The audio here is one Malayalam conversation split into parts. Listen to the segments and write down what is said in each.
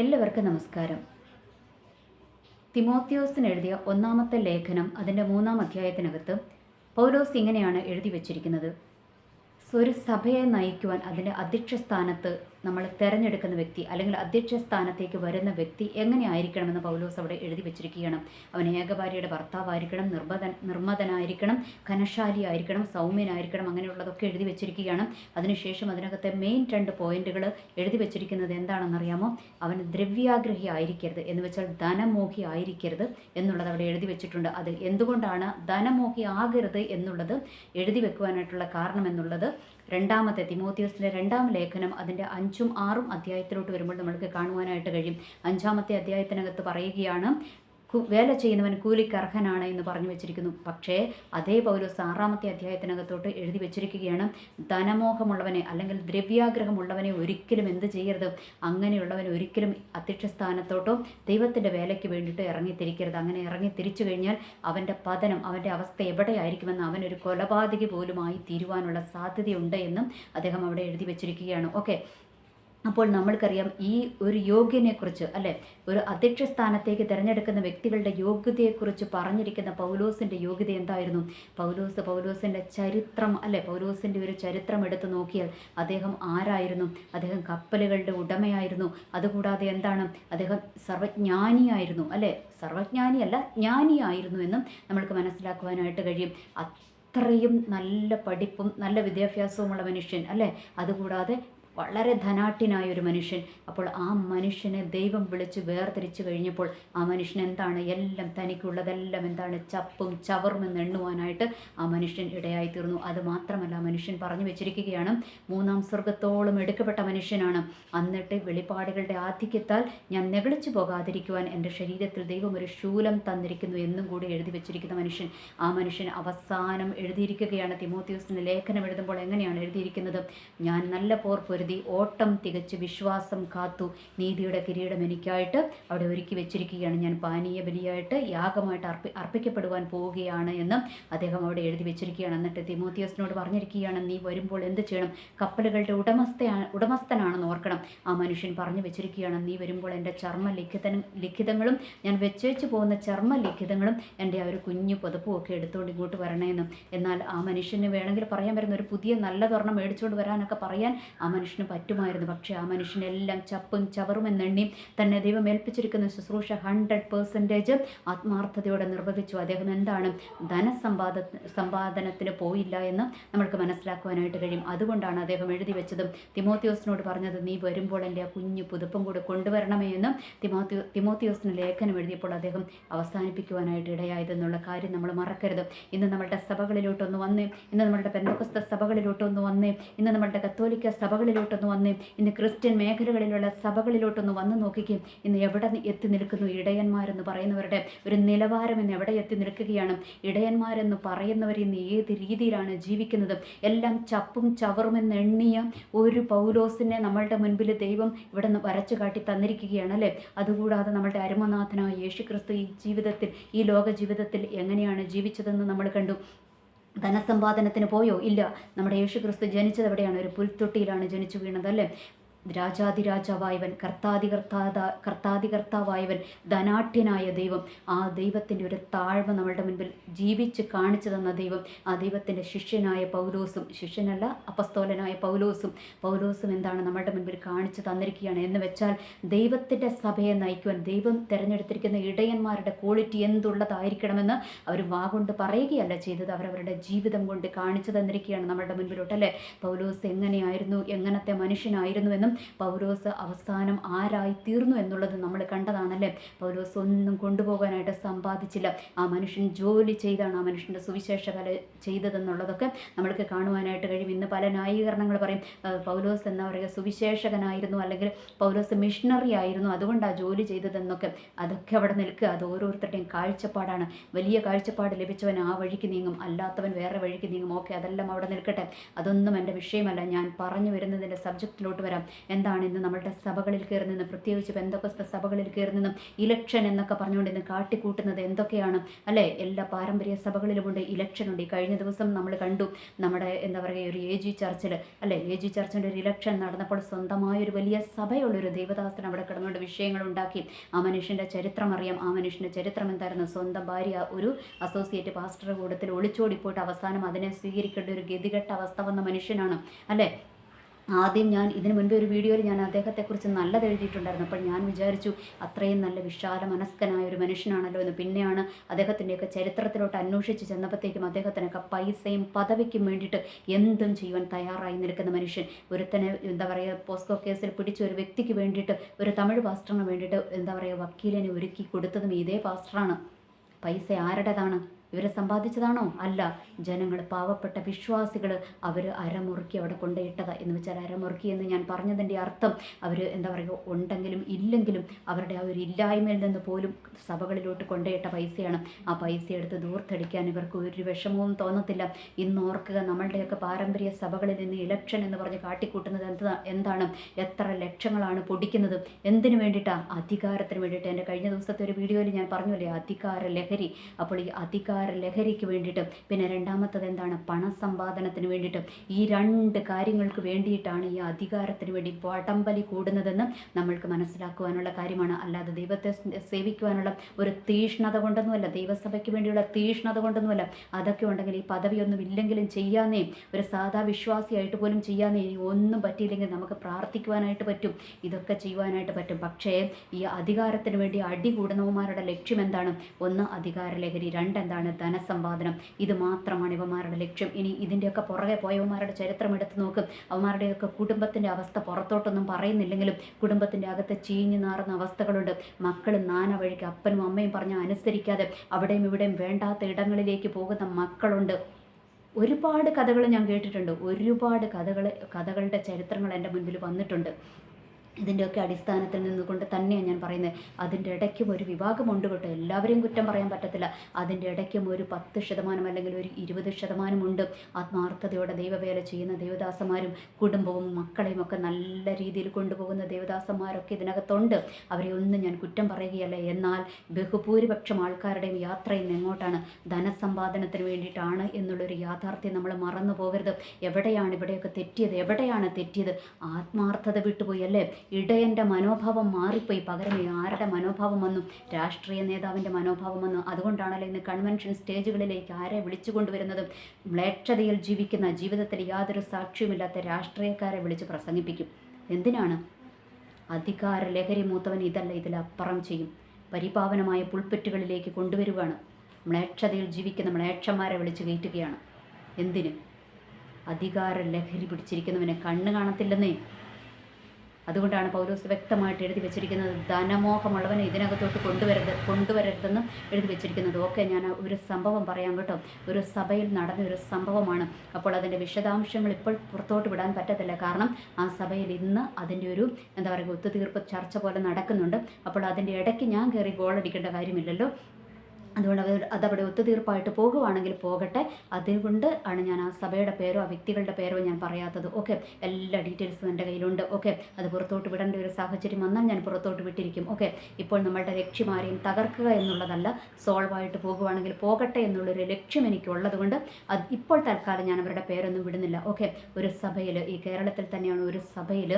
എല്ലാവർക്കും നമസ്കാരം. തിമോത്യോസിന് എഴുതിയ ഒന്നാമത്തെ ലേഖനം അതിന്റെ മൂന്നാം അധ്യായത്തിനകത്ത് പൗലോസ് ഇങ്ങനെയാണ് എഴുതി വച്ചിരിക്കുന്നത്. ഒരു സഭയെ നയിക്കുവാൻ അതിന്റെ അധ്യക്ഷ സ്ഥാനത്ത് നമ്മൾ തിരഞ്ഞെടുക്കുന്ന വ്യക്തി അല്ലെങ്കിൽ അധ്യക്ഷ സ്ഥാനത്തേക്ക് വരുന്ന വ്യക്തി എങ്ങനെയായിരിക്കണമെന്ന് പൗലോസ് അവിടെ എഴുതി വെച്ചിരിക്കുകയാണ്. അവൻ ഏകഭാര്യയുടെ ഭർത്താവായിരിക്കണം നിർബധ നിർമ്മതനായിരിക്കണം ഘനശാലി ആയിരിക്കണം സൗമ്യനായിരിക്കണം അങ്ങനെയുള്ളതൊക്കെ എഴുതി വെച്ചിരിക്കുകയാണ്. അതിനുശേഷം അതിനകത്തെ മെയിൻ രണ്ട് പോയിന്റുകൾ എഴുതി വെച്ചിരിക്കുന്നത് എന്താണെന്നറിയാമോ? അവൻ ദ്രവ്യാഗ്രഹി ആയിരിക്കരുത് എന്ന് വെച്ചാൽ ധനമോഹി ആയിരിക്കരുത് എന്നുള്ളത് അവിടെ എഴുതി വെച്ചിട്ടുണ്ട്. അത് എന്തുകൊണ്ടാണ് ധനമോഹി ആകരുത് എന്നുള്ളത്? എഴുതി വെക്കുവാനായിട്ടുള്ള കാരണം എന്നുള്ളത് രണ്ടാമത്തെ തിമോത്തിയോസിന്റെ രണ്ടാം ലേഖനം അതിന്റെ അഞ്ചും ആറും അധ്യായത്തിലോട്ട് വരുമ്പോൾ നമ്മൾക്ക് കാണുവാനായിട്ട് കഴിയും. അഞ്ചാമത്തെ അധ്യായത്തിനകത്ത് പറയുകയാണ് വേല ചെയ്യുന്നവൻ കൂലിക്ക് അർഹനാണ് എന്ന് പറഞ്ഞു വെച്ചിരിക്കുന്നു. പക്ഷേ അതേ പൗലോസ് ആറാമത്തെ അധ്യായത്തിനകത്തോട്ട് എഴുതി വെച്ചിരിക്കുകയാണ് ധനമോഹമുള്ളവനെ അല്ലെങ്കിൽ ദ്രവ്യാഗ്രഹമുള്ളവനെ ഒരിക്കലും എന്ത് ചെയ്യരുത്? അങ്ങനെയുള്ളവൻ ഒരിക്കലും അധ്യക്ഷ സ്ഥാനത്തോട്ടോ ദൈവത്തിന്റെ വേലയ്ക്ക് വേണ്ടിയിട്ട് ഇറങ്ങിത്തിരിക്കരുത്. അങ്ങനെ ഇറങ്ങി തിരിച്ചു കഴിഞ്ഞാൽ അവന്റെ പതനം അവന്റെ അവസ്ഥ എവിടെയായിരിക്കുമെന്ന് അവൻ ഒരു കൊലപാതകി പോലുമായി തീരുവാനുള്ള സാധ്യതയുണ്ട് എന്നും അദ്ദേഹം അവിടെ എഴുതി വെച്ചിരിക്കുകയാണ്. ഓക്കെ. അപ്പോൾ നമ്മൾക്കറിയാം ഈ ഒരു യോഗ്യനെക്കുറിച്ച് അല്ലെ? ഒരു അധ്യക്ഷ സ്ഥാനത്തേക്ക് തിരഞ്ഞെടുക്കുന്ന വ്യക്തികളുടെ യോഗ്യതയെക്കുറിച്ച് പറഞ്ഞിരിക്കുന്ന പൗലോസിന്റെ യോഗ്യത എന്തായിരുന്നു? പൗലോസ് പൗലോസിന്റെ ചരിത്രം അല്ലെ? പൗലോസിന്റെ ഒരു ചരിത്രം എടുത്തു നോക്കിയാൽ അദ്ദേഹം ആരായിരുന്നു? അദ്ദേഹം കപ്പലുകളുടെ ഉടമയായിരുന്നു. അതുകൂടാതെ എന്താണ്? അദ്ദേഹം സർവജ്ഞാനിയായിരുന്നു അല്ലെ? സർവജ്ഞാനിയല്ല ജ്ഞാനിയായിരുന്നു എന്നും നമ്മൾക്ക് മനസ്സിലാക്കുവാനായിട്ട് കഴിയും. അത്രയും നല്ല പഠിപ്പും നല്ല വിദ്യാഭ്യാസവുമുള്ള മനുഷ്യൻ അല്ലേ? അതുകൂടാതെ വളരെ ധനാട്ടിനായ ഒരു മനുഷ്യൻ. അപ്പോൾ ആ മനുഷ്യനെ ദൈവം വിളിച്ച് വേർതിരിച്ചു കഴിഞ്ഞപ്പോൾ ആ മനുഷ്യൻ എന്താണ്? എല്ലാം തനിക്കുള്ളതെല്ലാം എന്താണ്? ചപ്പും ചവറും എന്ന് എണ്ണുവാനായിട്ട് ആ മനുഷ്യൻ ഇടയായിത്തീർന്നു. അത് മാത്രമല്ല മനുഷ്യൻ പറഞ്ഞു വെച്ചിരിക്കുകയാണ് മൂന്നാം സ്വർഗത്തോളം എടുക്കപ്പെട്ട മനുഷ്യനാണ്. എന്നിട്ട് വെളിപ്പാടുകളുടെ ആധിക്യത്താൽ ഞാൻ നെകളിച്ചു പോകാതിരിക്കുവാൻ എന്റെ ശരീരത്തിൽ ദൈവം ഒരു ശൂലം തന്നിരിക്കുന്നു എന്നും കൂടി എഴുതി വെച്ചിരിക്കുന്ന മനുഷ്യൻ. ആ മനുഷ്യൻ അവസാനം എഴുതിയിരിക്കുകയാണ് തിമോത്യൂസിന് ലേഖനം എഴുതുമ്പോൾ എങ്ങനെയാണ് എഴുതിയിരിക്കുന്നത്? ഞാൻ നല്ല പോർ ഓട്ടം തികച്ച് വിശ്വാസം കാത്തു നീതിയുടെ കിരീടം എനിക്കായിട്ട് അവിടെ ഒരുക്കി വെച്ചിരിക്കുകയാണ്. ഞാൻ പാനീയ ബലിയായിട്ട് യാഗമായിട്ട് അർപ്പി അർപ്പിക്കപ്പെടുവാൻ പോവുകയാണ് എന്ന് അദ്ദേഹം അവിടെ എഴുതി വെച്ചിരിക്കുകയാണ്. എന്നിട്ട് തിമോത്തിയോസിനോട് പറഞ്ഞിരിക്കുകയാണ് നീ വരുമ്പോൾ എന്ത് ചെയ്യണം? കപ്പലുകളുടെ ഉടമസ്ഥയാണ് ഉടമസ്ഥനാണെന്ന് ഓർക്കണം. ആ മനുഷ്യൻ പറഞ്ഞു വെച്ചിരിക്കുകയാണ് നീ വരുമ്പോൾ എന്റെ ചർമ്മ ലിഖിത ലിഖിതങ്ങളും ഞാൻ വെച്ചേച്ച് പോകുന്ന ചർമ്മ ലിഖിതങ്ങളും എന്റെ ആ ഒരു കുഞ്ഞു പുതപ്പും ഒക്കെ എടുത്തുകൊണ്ട് ഇങ്ങോട്ട് വരണേന്നും. എന്നാൽ ആ മനുഷ്യന് വേണമെങ്കിൽ പറയാൻ വരുന്ന ഒരു പുതിയ നല്ല തുറണം മേടിച്ചുകൊണ്ട് വരാനൊക്കെ പറയാൻ ആ മനുഷ്യന് പറ്റുമായിരുന്നു. പക്ഷേ ആ മനുഷ്യനെല്ലാം ചപ്പും ചവറും എന്നെണ്ണി തന്നെ ദൈവം ഏൽപ്പിച്ചിരിക്കുന്ന ശുശ്രൂഷ ഹൺഡ്രഡ് പേഴ്സന്റേജ് ആത്മാർത്ഥതയോടെ നിർവഹിച്ചു. അദ്ദേഹം എന്താണ് ധനസമ്പാദ സമ്പാദനത്തിന് പോയില്ല എന്ന് നമ്മൾക്ക് മനസ്സിലാക്കുവാനായിട്ട് കഴിയും. അതുകൊണ്ടാണ് അദ്ദേഹം എഴുതി വെച്ചതും തിമോത്തിയോസിനോട് പറഞ്ഞത് നീ വരുമ്പോൾ എന്റെ ആ കുഞ്ഞു പുതുപ്പും കൂടെ കൊണ്ടുവരണമേ എന്ന് തിമോത്തിയോ തിമോത്തിയോസിന് ലേഖനം എഴുതിയപ്പോൾ അദ്ദേഹം അവസാനിപ്പിക്കുവാനായിട്ട് ഇടയായതെന്നുള്ള കാര്യം നമ്മൾ മറക്കരുത്. ഇന്ന് നമ്മളുടെ സഭകളിലോട്ടൊന്ന് വന്നേ ഇന്ന് നമ്മളുടെ പെന്തോക്സ്ത സഭകളിലോട്ടൊന്ന് വന്നേ ഇന്ന് നമ്മളുടെ കത്തോലിക്ക സഭകളിലോട്ടൊന്ന് വന്ന് ഇന്ന് ക്രിസ്ത്യൻ മേഖലകളിലുള്ള സഭകളിലോട്ടൊന്ന് വന്ന് നോക്കിക്കും. ഇന്ന് എവിടെ എത്തി നിൽക്കുന്നു ഇടയന്മാരെന്ന് പറയുന്നവരുടെ ഒരു നിലവാരം ഇന്ന് എവിടെ എത്തി നിൽക്കുകയാണ്? ഇടയന്മാരെന്ന് പറയുന്നവർ ഇന്ന് ഏത് രീതിയിലാണ് ജീവിക്കുന്നത്? എല്ലാം ചപ്പും ചവറുമെന്ന് എണ്ണിയ ഒരു പൗലോസിനെ നമ്മളുടെ മുൻപിൽ ദൈവം ഇവിടെ നിന്ന് വരച്ചു കാട്ടി തന്നിരിക്കുകയാണ് അല്ലേ? അതുകൂടാതെ നമ്മളുടെ അരുമനാഥനായ യേശു ക്രിസ്തു ഈ ജീവിതത്തിൽ ഈ ലോക ജീവിതത്തിൽ എങ്ങനെയാണ് ജീവിച്ചതെന്ന് നമ്മൾ കണ്ടു. ധനസമ്പാദനത്തിന് പോയോ? ഇല്ല. നമ്മുടെ യേശു ക്രിസ്തു ജനിച്ചത് എവിടെയാണ് ഒരു പുൽത്തൊട്ടിയിലാണ് ജനിച്ചു വീണത് അല്ലേ രാജാതിരാജാവായവൻ കർത്താതികർത്താത കർത്താതികർത്താവായവൻ ധനാഠ്യനായ ദൈവം. ആ ദൈവത്തിന്റെ ഒരു താഴ്മ നമ്മളുടെ മുൻപിൽ ജീവിച്ച് കാണിച്ചു തന്ന ദൈവം. ആ ദൈവത്തിന്റെ ശിഷ്യനായ പൗലോസും ശിഷ്യനല്ല അപസ്തോലനായ പൗലോസും. പൗലോസും എന്താണ് നമ്മളുടെ മുൻപിൽ കാണിച്ചു തന്നിരിക്കുകയാണ് എന്ന് വെച്ചാൽ ദൈവത്തിന്റെ സഭയെ നയിക്കുവാൻ ദൈവം തിരഞ്ഞെടുത്തിരിക്കുന്ന ഇടയന്മാരുടെ ക്വാളിറ്റി എന്തുള്ളതായിരിക്കണമെന്ന് അവർ വാഗൊണ്ട് പറയുകയല്ല ചെയ്തത്. അവരവരുടെ ജീവിതം കൊണ്ട് കാണിച്ചു തന്നിരിക്കുകയാണ് നമ്മളുടെ മുൻപിലോട്ട് അല്ലേ? പൗലോസ് എങ്ങനെയായിരുന്നു? എങ്ങനത്തെ മനുഷ്യനായിരുന്നു എന്നും പൗലോസ് അവസാനം ആരായി തീർന്നു എന്നുള്ളത് നമ്മൾ കണ്ടതാണല്ലേ? പൗലോസ് ഒന്നും കൊണ്ടുപോകാനായിട്ട് സമ്പാദിച്ചില്ല. ആ മനുഷ്യൻ ജോലി ചെയ്താണ് ആ മനുഷ്യന്റെ സുവിശേഷ കല ചെയ്തതെന്നുള്ളതൊക്കെ നമ്മൾക്ക് കാണുവാനായിട്ട് കഴിയും. ഇന്ന് പല ന്യായീകരണങ്ങൾ പറയും. പൗലോസ് എന്ന പറയുക സുവിശേഷകനായിരുന്നു അല്ലെങ്കിൽ പൗലോസ് മിഷണറി ആയിരുന്നു. അതുകൊണ്ടാണ് ജോലി ചെയ്തതെന്നൊക്കെ. അതൊക്കെ അവിടെ നിൽക്കുക. അത് ഓരോരുത്തരുടെയും കാഴ്ചപ്പാടാണ്. വലിയ കാഴ്ചപ്പാട് ലഭിച്ചവൻ ആ വഴിക്ക് നീങ്ങും. അല്ലാത്തവൻ വേറെ വഴിക്ക് നീങ്ങും. ഓക്കെ അതെല്ലാം അവിടെ നിൽക്കട്ടെ. അതൊന്നും എന്റെ വിഷയമല്ല. ഞാൻ പറഞ്ഞു വരുന്നതിന്റെ സബ്ജക്റ്റിലോട്ട് വരാം. എന്താണ് ഇന്ന് നമ്മളുടെ സഭകളിൽ കയറി നിന്ന് പ്രത്യേകിച്ച് ബന്ധക്കസ്ത സഭകളിൽ കയറി നിന്നും ഇലക്ഷൻ എന്നൊക്കെ പറഞ്ഞുകൊണ്ട് ഇന്ന് കാട്ടിക്കൂട്ടുന്നത് എന്തൊക്കെയാണ്? അല്ലേ? എല്ലാ പാരമ്പര്യ സഭകളിലുമുണ്ട് ഇലക്ഷൻ ഉണ്ട് ഈ കഴിഞ്ഞ ദിവസം നമ്മൾ കണ്ടു നമ്മുടെ എന്താ പറയുക ഒരു എ ജി ചർച്ചിൽ അല്ലേ? എ ജി ചർച്ചിന്റെ ഒരു ഇലക്ഷൻ നടന്നപ്പോൾ സ്വന്തമായ ഒരു വലിയ സഭയുള്ളൊരു ദേവദാസൻ അവിടെ കിടന്നുകൊണ്ട് വിഷയങ്ങൾ ഉണ്ടാക്കി. ആ മനുഷ്യന്റെ ചരിത്രം അറിയാം. ആ മനുഷ്യന്റെ ചരിത്രം എന്തായിരുന്നു? സ്വന്തം ഭാര്യ ഒരു അസോസിയേറ്റ് പാസ്റ്റർ കൂടത്തിൽ ഒളിച്ചോടിപ്പോയിട്ട് അവസാനം അതിനെ സ്വീകരിക്കേണ്ട ഒരു ഗതികെട്ട അവസ്ഥ വന്ന മനുഷ്യനാണ്. അല്ലേ? ആദ്യം ഞാൻ ഇതിനു മുൻപ് ഒരു വീഡിയോയിൽ ഞാൻ അദ്ദേഹത്തെക്കുറിച്ച് നല്ലത് എഴുതിയിട്ടുണ്ടായിരുന്നു. അപ്പോൾ ഞാൻ വിചാരിച്ചു അത്രയും നല്ല വിശാല മനസ്കനായ ഒരു മനുഷ്യനാണല്ലോ എന്ന്. പിന്നെയാണ് അദ്ദേഹത്തിന്റെയൊക്കെ ചരിത്രത്തിലോട്ട് അന്വേഷിച്ച് ചെന്നപ്പോഴത്തേക്കും അദ്ദേഹത്തിനൊക്കെ പൈസയും പദവിക്കും വേണ്ടിയിട്ട് എന്തും ചെയ്യുവാൻ തയ്യാറായി നിൽക്കുന്ന മനുഷ്യൻ. ഒരുത്തനെ എന്താ പറയുക പോസ്കോ കേസിൽ പിടിച്ച ഒരു വ്യക്തിക്ക് വേണ്ടിയിട്ട് ഒരു തമിഴ് പാസ്റ്ററിന് വേണ്ടിയിട്ട് എന്താ പറയുക വക്കീലിനെ ഒരുക്കി കൊടുത്തതും ഇതേ പാസ്റ്ററാണ്. പൈസ ആരുടേതാണ്? ഇവർ സമ്പാദിച്ചതാണോ? അല്ല. ജനങ്ങൾ പാവപ്പെട്ട വിശ്വാസികൾ അവർ അരമുറുക്കി അവിടെ കൊണ്ടുപോയിട്ടതാ എന്ന് വെച്ചാൽ അരമുറുക്കി എന്ന് ഞാൻ പറഞ്ഞതിന്റെ അർത്ഥം അവർ എന്താ പറയുക ഉണ്ടെങ്കിലും ഇല്ലെങ്കിലും അവരുടെ ആ ഒരു ഇല്ലായ്മയിൽ നിന്ന് പോലും സഭകളിലോട്ട് കൊണ്ടുപോയിട്ട പൈസയാണ്. ആ പൈസ എടുത്ത് ദൂർത്തടിക്കാൻ ഇവർക്ക് ഒരു വിഷമവും തോന്നത്തില്ല. ഇന്ന് ഓർക്കുക നമ്മളുടെയൊക്കെ പാരമ്പര്യ സഭകളിൽ നിന്ന് ഇലക്ഷൻ എന്ന് പറഞ്ഞ് കാട്ടിക്കൂട്ടുന്നത് എന്താ എന്താണ്? എത്ര ലക്ഷങ്ങളാണ് പൊടിക്കുന്നത്? എന്തിനു വേണ്ടിയിട്ടാണ് അധികാരത്തിന് വേണ്ടിയിട്ട് എന്റെ കഴിഞ്ഞ ദിവസത്തെ ഒരു വീഡിയോയിൽ ഞാൻ പറഞ്ഞു പറഞ്ഞല്ലേ അധികാര ലഹരി. അപ്പോൾ ഈ അധികാര ലഹരിക്ക് വേണ്ടിയിട്ടും പിന്നെ രണ്ടാമത്തത് എന്താണ്? പണസമ്പാദനത്തിന് വേണ്ടിയിട്ടും. ഈ രണ്ട് കാര്യങ്ങൾക്ക് വേണ്ടിയിട്ടാണ് ഈ അധികാരത്തിന് വേണ്ടി പടംബലി കൂടുന്നതെന്ന് നമ്മൾക്ക് മനസ്സിലാക്കുവാനുള്ള കാര്യമാണ്. അല്ലാതെ ദൈവത്തെ സേവിക്കുവാനുള്ള ഒരു തീഷ്ണത കൊണ്ടൊന്നുമല്ല ദൈവസഭയ്ക്ക് വേണ്ടിയുള്ള തീഷ്ണത കൊണ്ടൊന്നുമല്ല. അതൊക്കെ ഉണ്ടെങ്കിൽ ഈ പദവിയൊന്നും ഇല്ലെങ്കിലും ചെയ്യാന്നേ ഒരു സാധാ വിശ്വാസിയായിട്ട് പോലും ചെയ്യാന്നേ ഇനി ഒന്നും പറ്റിയില്ലെങ്കിൽ നമുക്ക് പ്രാർത്ഥിക്കുവാനായിട്ട് പറ്റും. ഇതൊക്കെ ചെയ്യുവാനായിട്ട് പറ്റും. പക്ഷേ ഈ അധികാരത്തിന് വേണ്ടി അടി കൂടുന്നവന്മാരുടെ ലക്ഷ്യം എന്താണ്? ഒന്ന് അധികാര ലഹരി രണ്ടെന്താണ് ധനസമ്പാദനം. ഇത് മാത്രമാണ് ഇവന്മാരുടെ ലക്ഷ്യം. ഇനി ഇതിന്റെയൊക്കെ പുറകെ പോയവന്മാരുടെ ചരിത്രം എടുത്ത് നോക്കും. അവന്മാരുടെയൊക്കെ കുടുംബത്തിന്റെ അവസ്ഥ പുറത്തോട്ടൊന്നും പറയുന്നില്ലെങ്കിലും കുടുംബത്തിന്റെ അകത്ത് ചീഞ്ഞു നാറുന്ന അവസ്ഥകളുണ്ട്. മക്കൾ നാന വഴിക്ക് അപ്പനും അമ്മയും പറഞ്ഞ അനുസരിക്കാതെ അവിടെയും ഇവിടെയും വേണ്ടാത്ത ഇടങ്ങളിലേക്ക് പോകുന്ന മക്കളുണ്ട്. ഒരുപാട് കഥകൾ ഞാൻ കേട്ടിട്ടുണ്ട്. ഒരുപാട് കഥകൾ കഥകളുടെ ചരിത്രങ്ങൾ എന്റെ മുൻപിൽ വന്നിട്ടുണ്ട്. ഇതിന്റെയൊക്കെ അടിസ്ഥാനത്തിൽ നിന്നുകൊണ്ട് തന്നെയാണ് ഞാൻ പറയുന്നത്. അതിന്റെ ഇടയ്ക്കും ഒരു വിഭാഗമുണ്ട് കേട്ടോ. എല്ലാവരെയും കുറ്റം പറയാൻ പറ്റത്തില്ല. അതിന്റെ ഇടയ്ക്കും ഒരു പത്ത് ശതമാനം അല്ലെങ്കിൽ ഒരു ഇരുപത് ശതമാനമുണ്ട്. ആത്മാർത്ഥതയോടെ ദൈവവേല ചെയ്യുന്ന ദേവദാസന്മാരും കുടുംബവും മക്കളെയും ഒക്കെ നല്ല രീതിയിൽ കൊണ്ടുപോകുന്ന ദേവദാസന്മാരൊക്കെ ഇതിനകത്തുണ്ട്. അവരെ ഒന്നും ഞാൻ കുറ്റം പറയുകയല്ല. എന്നാൽ ബഹുഭൂരിപക്ഷം ആൾക്കാരുടെയും യാത്ര ഇന്ന് എങ്ങോട്ടാണ്? ധനസമ്പാദനത്തിന് വേണ്ടിയിട്ടാണ് എന്നുള്ളൊരു യാഥാർത്ഥ്യം നമ്മൾ മറന്നു പോകരുത് എവിടെയാണ് ഇവിടെയൊക്കെ തെറ്റിയത്? എവിടെയാണ് തെറ്റിയത്? ആത്മാർത്ഥത വിട്ടുപോയി അല്ലേ? ഇടയന്റെ മനോഭാവം മാറിപ്പോയി. പകരം ആരുടെ മനോഭാവം വന്നു രാഷ്ട്രീയ നേതാവിന്റെ മനോഭാവം വന്നു അതുകൊണ്ടാണല്ലോ ഇന്ന് കൺവെൻഷൻ സ്റ്റേജുകളിലേക്ക് ആരെ വിളിച്ചു കൊണ്ടുവരുന്നത്. മ്ലേച്ഛതയിൽ ജീവിക്കുന്ന ജീവിതത്തിൽ യാതൊരു സാക്ഷ്യമില്ലാത്ത രാഷ്ട്രീയക്കാരെ വിളിച്ച് പ്രസംഗിപ്പിക്കും. എന്തിനാണ്? അധികാര ലഹരി മൂത്തവൻ ഇതല്ല ഇതിലപ്പുറം ചെയ്യും. പരിപാവനമായ പുൽപ്പെറ്റുകളിലേക്ക് കൊണ്ടുവരികയാണ് മ്ലേച്ഛതയിൽ ജീവിക്കുന്ന മ്ലേക്ഷന്മാരെ വിളിച്ച് കയറ്റുകയാണ്. എന്തിന്? അധികാര ലഹരി പിടിച്ചിരിക്കുന്നവനെ കണ്ണ് കാണത്തില്ലെന്നേ. അതുകൊണ്ടാണ് പൗലോസ് വ്യക്തമായിട്ട് എഴുതി വെച്ചിരിക്കുന്നത് ധനമോഹമുള്ളവനെ ഇതിനകത്തോട്ട് കൊണ്ടുവരരുത് കൊണ്ടുവരരുതെന്നും എഴുതി വെച്ചിരിക്കുന്നത്. ഓക്കെ ഞാൻ ഒരു സംഭവം പറയാം കേട്ടോ. ഒരു സഭയിൽ നടന്ന ഒരു സംഭവമാണ്. അപ്പോൾ അതിന്റെ വിശദാംശങ്ങൾ ഇപ്പോൾ പുറത്തോട്ട് വിടാൻ പറ്റത്തില്ല. കാരണം ആ സഭയിൽ ഇന്ന് അതിന്റെ ഒരു എന്താ പറയുക ഒത്തുതീർപ്പ് ചർച്ച പോലെ നടക്കുന്നുണ്ട്. അപ്പോൾ അതിന്റെ ഇടയ്ക്ക് ഞാൻ കയറി ഗോളടിക്കേണ്ട കാര്യമില്ലല്ലോ. അതുകൊണ്ട് അവർ അതവിടെ ഒത്തുതീർപ്പായിട്ട് പോകുവാണെങ്കിൽ പോകട്ടെ. അതുകൊണ്ട് ആണ് ഞാൻ ആ സഭയുടെ പേരോ ആ വ്യക്തികളുടെ പേരോ ഞാൻ പറയാത്തത്. ഓക്കെ? എല്ലാ ഡീറ്റെയിൽസും എന്റെ കയ്യിലുണ്ട്. ഓക്കെ? അത് പുറത്തോട്ട് വിടേണ്ട ഒരു സാഹചര്യം വന്നാൽ ഞാൻ പുറത്തോട്ട് വിട്ടിരിക്കും. ഓക്കെ? ഇപ്പോൾ നമ്മളുടെ ലക്ഷ്യം ആരെയും തകർക്കുക എന്നുള്ളതല്ല. സോൾവ് ആയിട്ട് പോകുവാണെങ്കിൽ പോകട്ടെ എന്നുള്ളൊരു ലക്ഷ്യം എനിക്കുള്ളത് കൊണ്ട് അത് ഇപ്പോൾ തൽക്കാലം ഞാൻ അവരുടെ പേരൊന്നും വിടുന്നില്ല. ഓക്കെ? ഒരു സഭയിൽ ഈ കേരളത്തിൽ തന്നെയാണ് ഒരു സഭയിൽ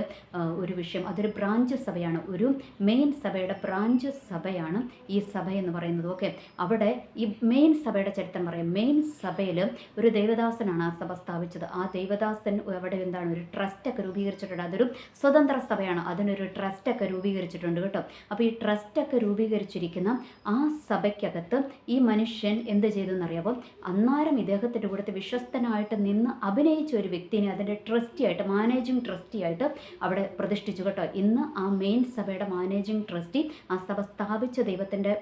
ഒരു വിഷയം. അതൊരു ബ്രാഞ്ച് സഭയാണ്. ഒരു മെയിൻ സഭയുടെ ബ്രാഞ്ച് സഭയാണ് ഈ സഭ എന്ന് പറയുന്നത്. ഓക്കെ? അവിടെ ഈ മെയിൻ സഭയുടെ ചരിത്രം പറയാം. മെയിൻ സഭയിൽ ഒരു ദേവദാസനാണ് ആ സഭ സ്ഥാപിച്ചത്. ആ ദേവദാസൻ അവിടെ എന്താണ്? ഒരു ട്രസ്റ്റൊക്കെ രൂപീകരിച്ചിട്ടുണ്ട്. അതൊരു സ്വതന്ത്ര സഭയാണ്. അതിനൊരു ട്രസ്റ്റൊക്കെ രൂപീകരിച്ചിട്ടുണ്ട് കേട്ടോ. അപ്പോൾ ഈ ട്രസ്റ്റൊക്കെ രൂപീകരിച്ചിരിക്കുന്ന ആ സഭയ്ക്കകത്ത് ഈ മനുഷ്യൻ എന്ത് ചെയ്തു എന്നറിയാമോ അന്നാരം ഇദ്ദേഹത്തിന്റെ കൂടത്ത് വിശ്വസ്തനായിട്ട് നിന്ന് അഭിനയിച്ച ഒരു വ്യക്തിനെ അതിന്റെ ട്രസ്റ്റിയായിട്ട് മാനേജിങ് ട്രസ്റ്റിയായിട്ട് അവിടെ പ്രതിഷ്ഠിച്ചു കേട്ടോ. ഇന്ന് ആ മെയിൻ സഭയുടെ മാനേജിങ് ട്രസ്റ്റി ആ സഭ സ്ഥാപിച്ച ദൈവത്തിന്റെ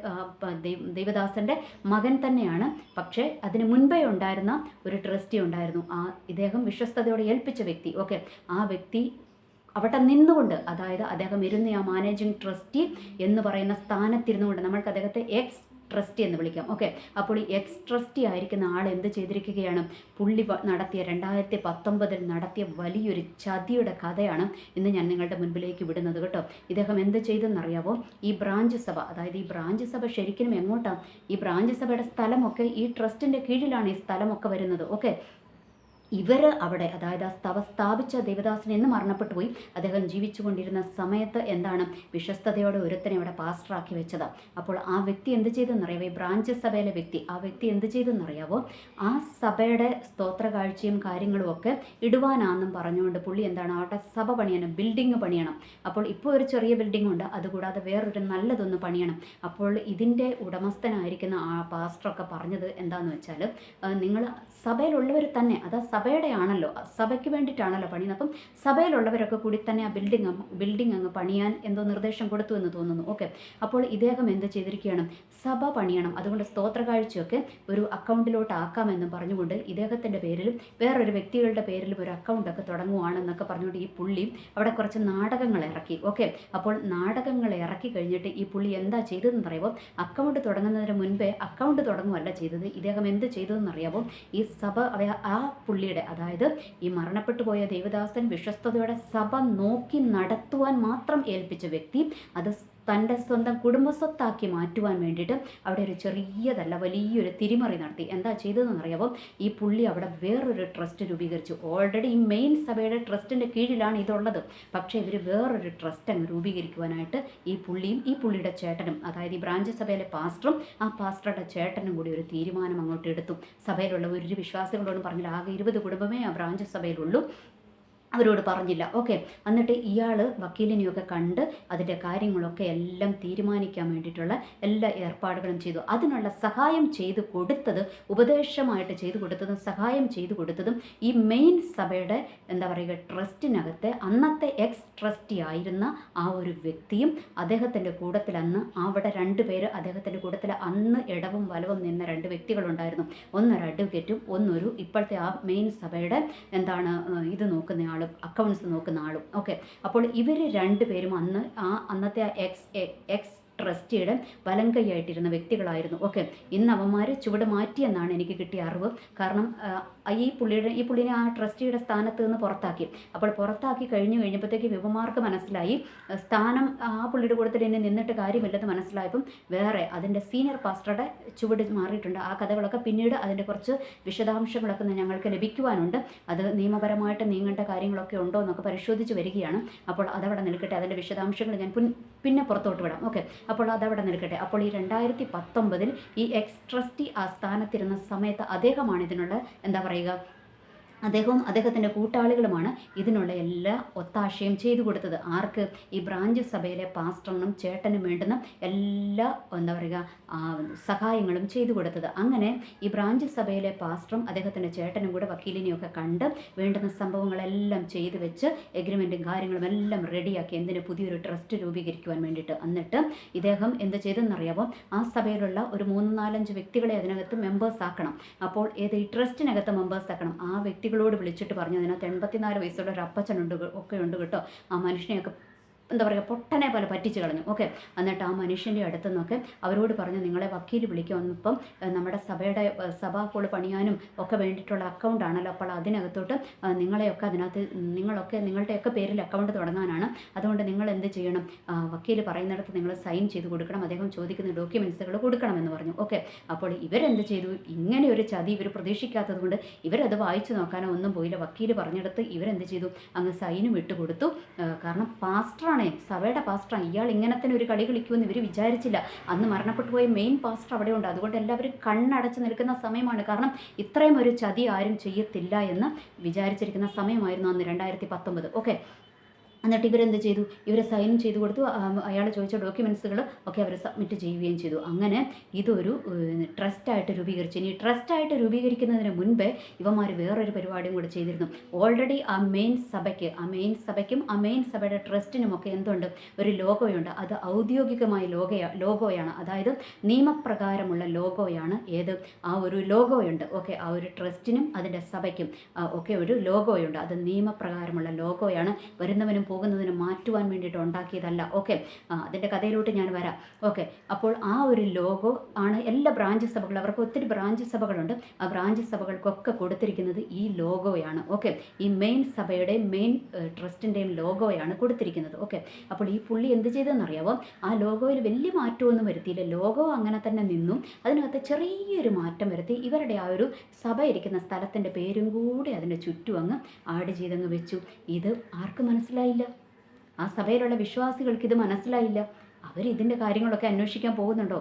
ദേവദാസന്റെ മകൻ തന്നെയാണ്. പക്ഷേ അതിന് മുൻപേ ഉണ്ടായിരുന്ന ഒരു ട്രസ്റ്റി ഉണ്ടായിരുന്നു. ആ ഇദ്ദേഹം വിശ്വസ്തയോടെ ഏൽപ്പിച്ച വ്യക്തി. ഓക്കെ. ആ വ്യക്തി അവിടെ നിന്നുകൊണ്ട് അതായത് അദ്ദേഹം ഇരുന്ന് ആ മാനേജിങ് ട്രസ്റ്റി എന്ന് പറയുന്ന സ്ഥാനത്തിരുന്നുകൊണ്ട് നമ്മൾക്ക് അദ്ദേഹത്തെ എക്സ് ട്രസ്റ്റി എന്ന് വിളിക്കാം. ഓക്കെ അപ്പോൾ ഈ എക്സ് ട്രസ്റ്റി ആയിരിക്കുന്ന ആൾ എന്ത് ചെയ്തിരിക്കുകയാണ്? പുള്ളി നടത്തിയ രണ്ടായിരത്തി പത്തൊമ്പതിൽ നടത്തിയ വലിയൊരു ചതിയുടെ കഥയാണ് ഇന്ന് ഞാൻ നിങ്ങളുടെ മുൻപിലേക്ക് വിടുന്നത് കേട്ടോ. ഇദ്ദേഹം എന്ത് ചെയ്തെന്നറിയാവോ? ഈ ബ്രാഞ്ച് സഭ അതായത് ഈ ബ്രാഞ്ച് സഭ ശരിക്കും എങ്ങോട്ടാണ് ഈ ബ്രാഞ്ച് സഭയുടെ സ്ഥലമൊക്കെ ഈ ട്രസ്റ്റിന്റെ കീഴിലാണ് ഈ സ്ഥലമൊക്കെ വരുന്നത്. ഓക്കെ ഇവർ അവിടെ അതായത് ആ സ്തവ സ്ഥാപിച്ച ദേവദാസൻ എന്ന് മരണപ്പെട്ടു പോയി. അദ്ദേഹം ജീവിച്ചുകൊണ്ടിരുന്ന സമയത്ത് എന്താണ്? വിശ്വസ്തയോടെ ഒരുത്തനെ അവിടെ പാസ്റ്ററാക്കി വെച്ചത്. അപ്പോൾ ആ വ്യക്തി എന്ത് ചെയ്തെന്നറിയാവോ ഈ ബ്രാഞ്ച് സഭയിലെ വ്യക്തി. ആ വ്യക്തി എന്ത് ചെയ്തെന്നറിയാവോ ആ സഭയുടെ സ്തോത്ര കാഴ്ചയും കാര്യങ്ങളും ഒക്കെ ഇടുവാനാണെന്നും പറഞ്ഞുകൊണ്ട് പുള്ളി എന്താണ്? അവിടെ സഭ പണിയണം ബിൽഡിംഗ് പണിയണം. അപ്പോൾ ഇപ്പോൾ ഒരു ചെറിയ ബിൽഡിംഗ് ഉണ്ട്. അതുകൂടാതെ വേറൊരു നല്ലതൊന്ന് പണിയണം. അപ്പോൾ ഇതിന്റെ ഉടമസ്ഥനായിരിക്കുന്ന ആ പാസ്റ്ററൊക്കെ പറഞ്ഞത് എന്താണെന്ന് വെച്ചാൽ നിങ്ങൾ സഭയിലുള്ളവർ തന്നെ അത് സഭയുടെ ആണല്ലോ സഭയ്ക്ക് വേണ്ടിയിട്ടാണല്ലോ പണിയുന്നത്. അപ്പം സഭയിലുള്ളവരൊക്കെ കൂടി തന്നെ ആ ബിൽഡിംഗ് ബിൽഡിംഗ് അങ്ങ് പണിയാൻ എന്തോ നിർദ്ദേശം കൊടുത്തു എന്ന് തോന്നുന്നു. ഓക്കെ അപ്പോൾ ഇദ്ദേഹം എന്ത് ചെയ്തിരിക്കുകയാണ്? സഭ പണിയണം. അതുകൊണ്ട് സ്തോത്ര കാഴ്ചയൊക്കെ ഒരു അക്കൗണ്ടിലോട്ട് ആക്കാമെന്നും പറഞ്ഞുകൊണ്ട് ഇദ്ദേഹത്തിന്റെ പേരിലും വേറൊരു വ്യക്തികളുടെ പേരിലും ഒരു അക്കൗണ്ടൊക്കെ തുടങ്ങുവാണെന്നൊക്കെ പറഞ്ഞുകൊണ്ട് ഈ പുള്ളി അവിടെ കുറച്ച് നാടകങ്ങൾ ഇറക്കി. ഓക്കെ അപ്പോൾ നാടകങ്ങൾ ഇറക്കി കഴിഞ്ഞിട്ട് ഈ പുള്ളി എന്താ ചെയ്തതെന്ന് അറിയാമോ അക്കൗണ്ട് തുടങ്ങുന്നതിന് മുൻപേ അക്കൗണ്ട് തുടങ്ങുമല്ല ചെയ്തത്. ഇദ്ദേഹം എന്ത് ചെയ്തതെന്ന് അറിയാമോ ഈ സഭ ആ ആ പുള്ളിയുടെ അതായത് ഈ മരണപ്പെട്ടു പോയ ദേവദാസൻ വിശ്വസ്തയോടെ സഭ നോക്കി നടത്തുവാൻ മാത്രം ഏൽപ്പിച്ച വ്യക്തി അത് തന്റെ സ്വന്തം കുടുംബസ്വത്താക്കി മാറ്റുവാൻ വേണ്ടിയിട്ട് അവിടെ ഒരു ചെറിയതല്ല വലിയൊരു തിരിമറി നടത്തി. എന്താ ചെയ്തതെന്ന് അറിയാമോ ഈ പുള്ളി അവിടെ വേറൊരു ട്രസ്റ്റ് രൂപീകരിച്ചു. ഓൾറെഡി ഈ മെയിൻ സഭയുടെ ട്രസ്റ്റിന്റെ കീഴിലാണ് ഇതുള്ളത്. പക്ഷേ ഇവർ വേറൊരു ട്രസ്റ്റ് അങ്ങ് രൂപീകരിക്കുവാനായിട്ട് ഈ പുള്ളിയും ഈ പുള്ളിയുടെ ചേട്ടനും അതായത് ഈ ബ്രാഞ്ച് സഭയിലെ പാസ്റ്ററും ആ പാസ്റ്ററുടെ ചേട്ടനും കൂടി ഒരു തീരുമാനം അങ്ങോട്ട് എടുത്തു. സഭയിലുള്ള ഒരു വിശ്വാസികളോടും പറഞ്ഞില്ല ആകെ ഇരുപത് കുടുംബമേ ആ ബ്രാഞ്ച് സഭയിലുള്ളൂ. അവരോട് പറഞ്ഞില്ല. ഓക്കെ. എന്നിട്ട് ഇയാൾ വക്കീലിനെയൊക്കെ കണ്ട് അതിന്റെ കാര്യങ്ങളൊക്കെ എല്ലാം തീരുമാനിക്കാൻ വേണ്ടിയിട്ടുള്ള എല്ലാ ഏർപ്പാടുകളും ചെയ്തു. അതിനുള്ള സഹായം ചെയ്തു കൊടുത്തത് ഉപദേശമായിട്ട് ചെയ്തു കൊടുത്തതും സഹായം ചെയ്തു കൊടുത്തതും ഈ മെയിൻ സഭയുടെ എന്താ പറയുക ട്രസ്റ്റിനകത്തെ അന്നത്തെ എക്സ് ട്രസ്റ്റി ആയിരുന്ന ആ ഒരു വ്യക്തിയും അദ്ദേഹത്തിന്റെ കൂടത്തിൽ അന്ന് അവിടെ രണ്ട് പേര് അദ്ദേഹത്തിന്റെ കൂടത്തിൽ അന്ന് ഇടവും വലവും നിന്ന രണ്ട് വ്യക്തികളുണ്ടായിരുന്നു. ഒന്നൊരു അഡ്വക്കേറ്റും ഒന്നൊരു ഇപ്പോഴത്തെ ആ മെയിൻ സഭയുടെ എന്താണ് ഇത് നോക്കുന്ന ആളും അക്കൗണ്ട്സ് നോക്കുന്ന ആളും. ഓക്കെ അപ്പോൾ ഇവർ രണ്ടുപേരും അന്ന് ആ അന്നത്തെ എക്സ് എക്സ് ട്രസ്റ്റിയുടെ വലം കൈയായിട്ടിരുന്ന വ്യക്തികളായിരുന്നു. ഓക്കെ ഇന്ന് അവന്മാർ ചുവട് മാറ്റിയെന്നാണ് എനിക്ക് കിട്ടിയ അറിവ്. കാരണം ഈ പുള്ളിയുടെ ഈ പുള്ളിനെ ആ ട്രസ്റ്റിയുടെ സ്ഥാനത്ത് നിന്ന് പുറത്താക്കി. അപ്പോൾ പുറത്താക്കി കഴിഞ്ഞു കഴിഞ്ഞപ്പോഴത്തേക്ക് വിവമാർക്ക് മനസ്സിലായി. സ്ഥാനം ആ പുള്ളിയുടെ കൂട്ടത്തിൽ ഇനി നിന്നിട്ട് കാര്യമില്ലെന്ന് മനസ്സിലായപ്പം വേറെ അതിന്റെ സീനിയർ പാസ്റ്ററുടെ ചുവട് മാറിയിട്ടുണ്ട്. ആ കഥകളൊക്കെ പിന്നീട് അതിന്റെ കുറച്ച് വിശദാംശങ്ങളൊക്കെ ഞങ്ങൾക്ക് ലഭിക്കുവാനുണ്ട്. അത് നിയമപരമായിട്ട് നീങ്ങേണ്ട കാര്യങ്ങളൊക്കെ ഉണ്ടോ എന്നൊക്കെ പരിശോധിച്ച് വരികയാണ്. അപ്പോൾ അതവിടെ നിൽക്കട്ടെ. അതിന്റെ വിശദാംശങ്ങൾ ഞാൻ പിന്നെ പുറത്തോട്ട് വിടാം. ഓക്കെ അപ്പോൾ അതവിടെ നിൽക്കട്ടെ. അപ്പോൾ ഈ രണ്ടായിരത്തി പത്തൊമ്പതിൽ ഈ എക്സ് ട്രസ്റ്റി ആ സ്ഥാനത്തിരുന്ന സമയത്ത് അദ്ദേഹമാണ് ഇതിനുള്ള എന്താ പറയുക അദ്ദേഹവും അദ്ദേഹത്തിന്റെ കൂട്ടാളികളുമാണ് ഇതിനുള്ള എല്ലാ ഒത്താശയും ചെയ്തു കൊടുത്തത്. ആർക്ക്? ഈ ബ്രാഞ്ച് സഭയിലെ പാസ്റ്ററിനും ചേട്ടനും വേണ്ടുന്ന എല്ലാ എന്താ പറയുക സഹായങ്ങളും ചെയ്തു കൊടുത്തത്. അങ്ങനെ ഈ ബ്രാഞ്ച് സഭയിലെ പാസ്റ്ററും അദ്ദേഹത്തിന്റെ ചേട്ടനും കൂടെ വക്കീലിനെയൊക്കെ കണ്ട് വേണ്ടുന്ന സംഭവങ്ങളെല്ലാം ചെയ്തു വെച്ച് എഗ്രിമെന്റും കാര്യങ്ങളും എല്ലാം റെഡിയാക്കി എന്തിന് പുതിയൊരു ട്രസ്റ്റ് രൂപീകരിക്കുവാൻ വേണ്ടിയിട്ട്. എന്നിട്ട് ഇദ്ദേഹം എന്ത് ചെയ്തെന്നറിയാമോ ആ സഭയിലുള്ള ഒരു മൂന്ന് നാലഞ്ച് വ്യക്തികളെ അതിനകത്ത് മെമ്പേഴ്സ് ആക്കണം. അപ്പോൾ ഏത് ഈ ട്രസ്റ്റിനകത്ത് മെമ്പേഴ്സ് ആക്കണം. ആ വ്യക്തികളോട് വിളിച്ചിട്ട് പറഞ്ഞു അതിനകത്ത് എൺപത്തിനാല് വയസ്സുള്ള ഒരു അപ്പച്ചനുണ്ട് ഒക്കെ ഉണ്ട് കേട്ടോ. ആ മനുഷ്യനെയൊക്കെ എന്താ പറയുക പൊട്ടനെ പോലെ പറ്റിച്ച് കളഞ്ഞു. ഓക്കെ? എന്നിട്ട് ആ മനുഷ്യന്റെ അടുത്ത് നിന്നൊക്കെ അവരോട് പറഞ്ഞു നിങ്ങളെ വക്കീൽ വിളിക്കുമെന്നിപ്പം നമ്മുടെ സഭയുടെ സഭാ ഹോൾ പണിയാനും ഒക്കെ വേണ്ടിയിട്ടുള്ള അക്കൗണ്ട് ആണല്ലോ. അപ്പോൾ അതിനകത്തോട്ട് നിങ്ങളെയൊക്കെ അതിനകത്ത് നിങ്ങളൊക്കെ നിങ്ങളുടെയൊക്കെ പേരിൽ അക്കൗണ്ട് തുടങ്ങാനാണ്. അതുകൊണ്ട് നിങ്ങൾ എന്ത് ചെയ്യണം? വക്കീൽ പറയുന്നിടത്ത് നിങ്ങൾ സൈൻ ചെയ്ത് കൊടുക്കണം. അദ്ദേഹം ചോദിക്കുന്ന ഡോക്യുമെൻസുകൾ കൊടുക്കണമെന്ന് പറഞ്ഞു. ഓക്കെ? അപ്പോൾ ഇവരെന്ത് ചെയ്തു? ഇങ്ങനെ ഒരു ചതി ഇവർ പ്രതീക്ഷിക്കാത്തത് കൊണ്ട് ഇവരത് വായിച്ചു നോക്കാനോ ഒന്നും പോയില്ല. വക്കീൽ പറഞ്ഞിടത്ത് ഇവരെന്ത് ചെയ്തു? അങ്ങ് സൈനും ഇട്ട് കൊടുത്തു. കാരണം പാസ്റ്ററാണേ സഭയുടെ പാസ്റ്ററാണ് ഇയാൾ ഇങ്ങനത്തെ ഒരു കളി കളിക്കുമെന്ന് ഇവർ വിചാരിച്ചില്ല. അന്ന് മരണപ്പെട്ടു പോയ മെയിൻ പാസ്റ്റർ അവിടെയുണ്ട്. അതുകൊണ്ട് എല്ലാവരും കണ്ണടച്ച് നിൽക്കുന്ന സമയമാണ്. കാരണം ഇത്രയും ഒരു ചതി ആരും ചെയ്യത്തില്ല എന്ന് വിചാരിച്ചിരിക്കുന്ന സമയമായിരുന്നു അന്ന് രണ്ടായിരത്തി പത്തൊമ്പത്. ഓക്കെ എന്നിട്ട് ഇവരെന്ത് ചെയ്തു? ഇവരെ സൈൻ ചെയ്ത് കൊടുത്തു. അയാൾ ചോദിച്ച ഡോക്യുമെൻസുകൾ ഒക്കെ അവർ സബ്മിറ്റ് ചെയ്യുകയും ചെയ്തു. അങ്ങനെ ഇതൊരു ട്രസ്റ്റായിട്ട് രൂപീകരിച്ചു. ഇനി ട്രസ്റ്റായിട്ട് രൂപീകരിക്കുന്നതിന് മുൻപേ ഇവന്മാർ വേറൊരു പരിപാടിയും കൂടെ ചെയ്തിരുന്നു. ഓൾറെഡി ആ മെയിൻ സഭയ്ക്ക് ആ മെയിൻ സഭയ്ക്കും ആ മെയിൻ സഭയുടെ ട്രസ്റ്റിനും ഒക്കെ എന്തുണ്ട്? ഒരു ലോഗോയുണ്ട്. അത് ഔദ്യോഗികമായ ലോഗയ ലോഗോയാണ്. അതായത് നിയമപ്രകാരമുള്ള ലോഗോയാണ് ഏത്? ആ ഒരു ലോഗോയുണ്ട്. ഓക്കെ ആ ഒരു ട്രസ്റ്റിനും അതിന്റെ സഭയ്ക്കും ഒക്കെ ഒരു ലോഗോയുണ്ട്. അത് നിയമപ്രകാരമുള്ള ലോഗോയാണ്. വരുന്നവനും പോകുന്നതിനും മാറ്റുവാൻ വേണ്ടിയിട്ട് ഉണ്ടാക്കിയതല്ല. ഓക്കെ അതിന്റെ കഥയിലോട്ട് ഞാൻ വരാം. ഓക്കെ അപ്പോൾ ആ ഒരു ലോഗോ ആണ് എല്ലാ ബ്രാഞ്ച് സഭകളും അവർക്ക് ഒത്തിരി ബ്രാഞ്ച് സഭകളുണ്ട്. ആ ബ്രാഞ്ച് സഭകൾക്കൊക്കെ കൊടുത്തിരിക്കുന്നത് ഈ ലോഗോയാണ്. ഓക്കെ ഈ മെയിൻ സഭയുടെ മെയിൻ ട്രസ്റ്റിന്റെയും ലോഗോയാണ് കൊടുത്തിരിക്കുന്നത്. ഓക്കെ അപ്പോൾ ഈ പുള്ളി എന്ത് ചെയ്തെന്നറിയാവോ ആ ലോഗോയിൽ വലിയ മാറ്റമൊന്നും വരുത്തിയില്ല. ലോഗോ അങ്ങനെ തന്നെ നിന്നും. അതിനകത്ത് ചെറിയൊരു മാറ്റം വരുത്തി. ഇവരുടെ ആ ഒരു സഭ ഇരിക്കുന്ന സ്ഥലത്തിന്റെ പേരും കൂടി അതിന്റെ ചുറ്റും അങ്ങ് ആഡ് ചെയ്തങ്ങ് വെച്ചു. ഇത് ആർക്ക് മനസ്സിലായില്ല ആ സഭയിലുള്ള വിശ്വാസികൾക്ക് ഇത് മനസ്സിലായില്ല. അവരിതിന്റെ കാര്യങ്ങളൊക്കെ അന്വേഷിക്കാൻ പോകുന്നുണ്ടോ?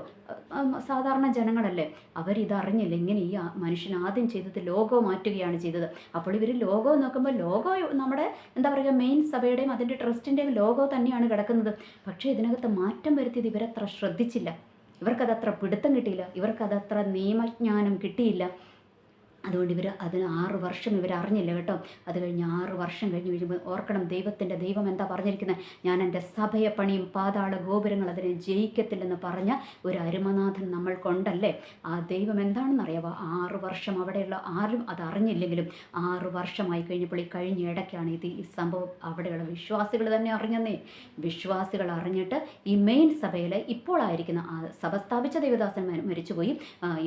സാധാരണ ജനങ്ങളല്ലേ. അവരിതറിഞ്ഞില്ല ഇങ്ങനെ ഈ മനുഷ്യൻ ആദ്യം ചെയ്തത് ലോഗോ മാറ്റുകയാണ് ചെയ്തത്. അപ്പോൾ ഇവർ ലോഗോ നോക്കുമ്പോൾ ലോഗോ നമ്മുടെ എന്താ പറയുക മെയിൻ സഭയുടെയും അതിന്റെ ട്രസ്റ്റിന്റെയും ലോഗോ തന്നെയാണ് കിടക്കുന്നത്. പക്ഷേ ഇതിനകത്ത് മാറ്റം വരുത്തിയത് ഇവരത്ര ശ്രദ്ധിച്ചില്ല. ഇവർക്കതത്ര പിടുത്തം കിട്ടിയില്ല. ഇവർക്കതത്ര നിയമജ്ഞാനം കിട്ടിയില്ല. അതുകൊണ്ട് ഇവർ അതിന് ആറ് വർഷം ഇവർ അറിഞ്ഞില്ല കേട്ടോ. അത് കഴിഞ്ഞ് ആറ് വർഷം കഴിഞ്ഞ് കഴിയുമ്പോൾ ഓർക്കണം ദൈവത്തിന്റെ ദൈവം എന്താ പറഞ്ഞിരിക്കുന്നത് ഞാൻ എന്റെ സഭയെ പണിയും പാതാള ഗോപുരങ്ങൾ അതിനെ ജയിക്കത്തില്ലെന്ന് പറഞ്ഞ ഒരു അരുമനാഥൻ നമ്മൾക്കുണ്ടല്ലേ കൊണ്ടല്ലേ? ആ ദൈവം എന്താണെന്ന് അറിയാവോ? ആറ് വർഷം അവിടെയുള്ള ആരും അത് അറിഞ്ഞില്ലെങ്കിലും ആറ് വർഷമായി കഴിഞ്ഞപ്പോൾ ഈ കഴിഞ്ഞ ഇടയ്ക്കാണ് ഇത് ഈ സംഭവം അവിടെയുള്ള വിശ്വാസികൾ തന്നെ അറിഞ്ഞെന്നേ. വിശ്വാസികൾ അറിഞ്ഞിട്ട് ഈ മെയിൻ സഭയിൽ ഇപ്പോഴായിരിക്കുന്ന സഭ സ്ഥാപിച്ച ദേവദാസൻ മരിച്ചുപോയി.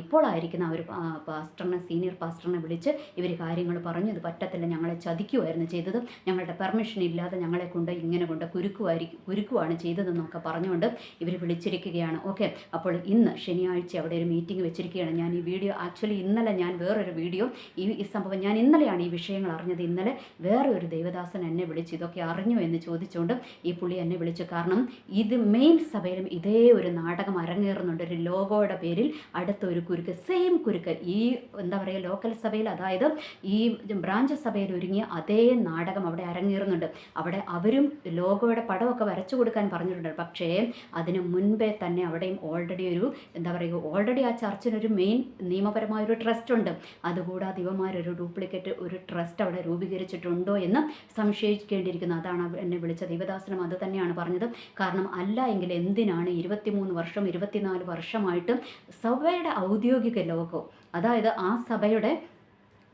ഇപ്പോഴായിരിക്കുന്ന ആ ഒരു പാസ്റ്ററിനെ സീനിയർ പാസ്റ്ററിനെ വിളിച്ച് ഇവർ കാര്യങ്ങൾ പറഞ്ഞു. ഇത് പറ്റത്തില്ല. ഞങ്ങളെ ചതിക്കുമായിരുന്നു ചെയ്തത്. ഞങ്ങളുടെ പെർമിഷൻ ഇല്ലാതെ ഞങ്ങളെ കൊണ്ട് ഇങ്ങനെ കൊണ്ട് കുരുക്കുമായിരിക്കും കുരുക്കുവാണ് ചെയ്തതെന്നൊക്കെ പറഞ്ഞുകൊണ്ട് ഇവർ വിളിച്ചിരിക്കുകയാണ്. ഓക്കെ അപ്പോൾ ഇന്ന് ശനിയാഴ്ച അവിടെ ഒരു മീറ്റിംഗ് വെച്ചിരിക്കുകയാണ്. ഞാൻ ഈ വീഡിയോ ആക്ച്വലി ഇന്നലെ ഞാൻ വേറൊരു വീഡിയോ ഈ ഈ സംഭവം ഞാൻ ഇന്നലെയാണ് ഈ വിഷയങ്ങൾ അറിഞ്ഞത്. ഇന്നലെ വേറെ ഒരു ദേവദാസൻ എന്നെ വിളിച്ച് ഇതൊക്കെ അറിഞ്ഞു എന്ന് ചോദിച്ചുകൊണ്ട് ഈ പുള്ളി എന്നെ വിളിച്ചു കാരണം ഇത് മെയിൻ സഭയിലും ഇതേ ഒരു നാടകം അരങ്ങേറുന്നുണ്ട്. ഒരു ലോഗോയുടെ പേരിൽ അടുത്ത ഒരു കുരുക്ക് സെയിം കുരുക്ക് ഈ എന്താ പറയുക ലോക്കൽ സഭയിൽ അതായത് ഈ ബ്രാഞ്ച് സഭയിൽ ഒരുങ്ങിയ അതേ നാടകം അവിടെ അരങ്ങേറുന്നുണ്ട്. അവിടെ അവരും ലോഗോയുടെ പടമൊക്കെ വരച്ചു കൊടുക്കാൻ പറഞ്ഞിട്ടുണ്ട്. പക്ഷേ അതിന് മുൻപേ തന്നെ അവിടെയും ഓൾറെഡി ഒരു എന്താ പറയുക ഓൾറെഡി ആ ചർച്ചിനൊരു മെയിൻ നിയമപരമായ ഒരു ട്രസ്റ്റ് ഉണ്ട്. അതുകൂടാതെ ഇവന്മാരൊരു ഡ്യൂപ്ലിക്കേറ്റ് ഒരു ട്രസ്റ്റ് അവിടെ രൂപീകരിച്ചിട്ടുണ്ടോ എന്ന് സംശയിക്കേണ്ടിയിരിക്കുന്നു. അതാണ് എന്നെ വിളിച്ച ദൈവദാസനം അത് തന്നെയാണ് പറഞ്ഞത്. കാരണം അല്ല എങ്കിൽ എന്തിനാണ് ഇരുപത്തിമൂന്ന് വർഷം ഇരുപത്തിനാല് വർഷമായിട്ട് സഭയുടെ ഔദ്യോഗിക ലോഗോ അതായത് ആ സഭയുടെ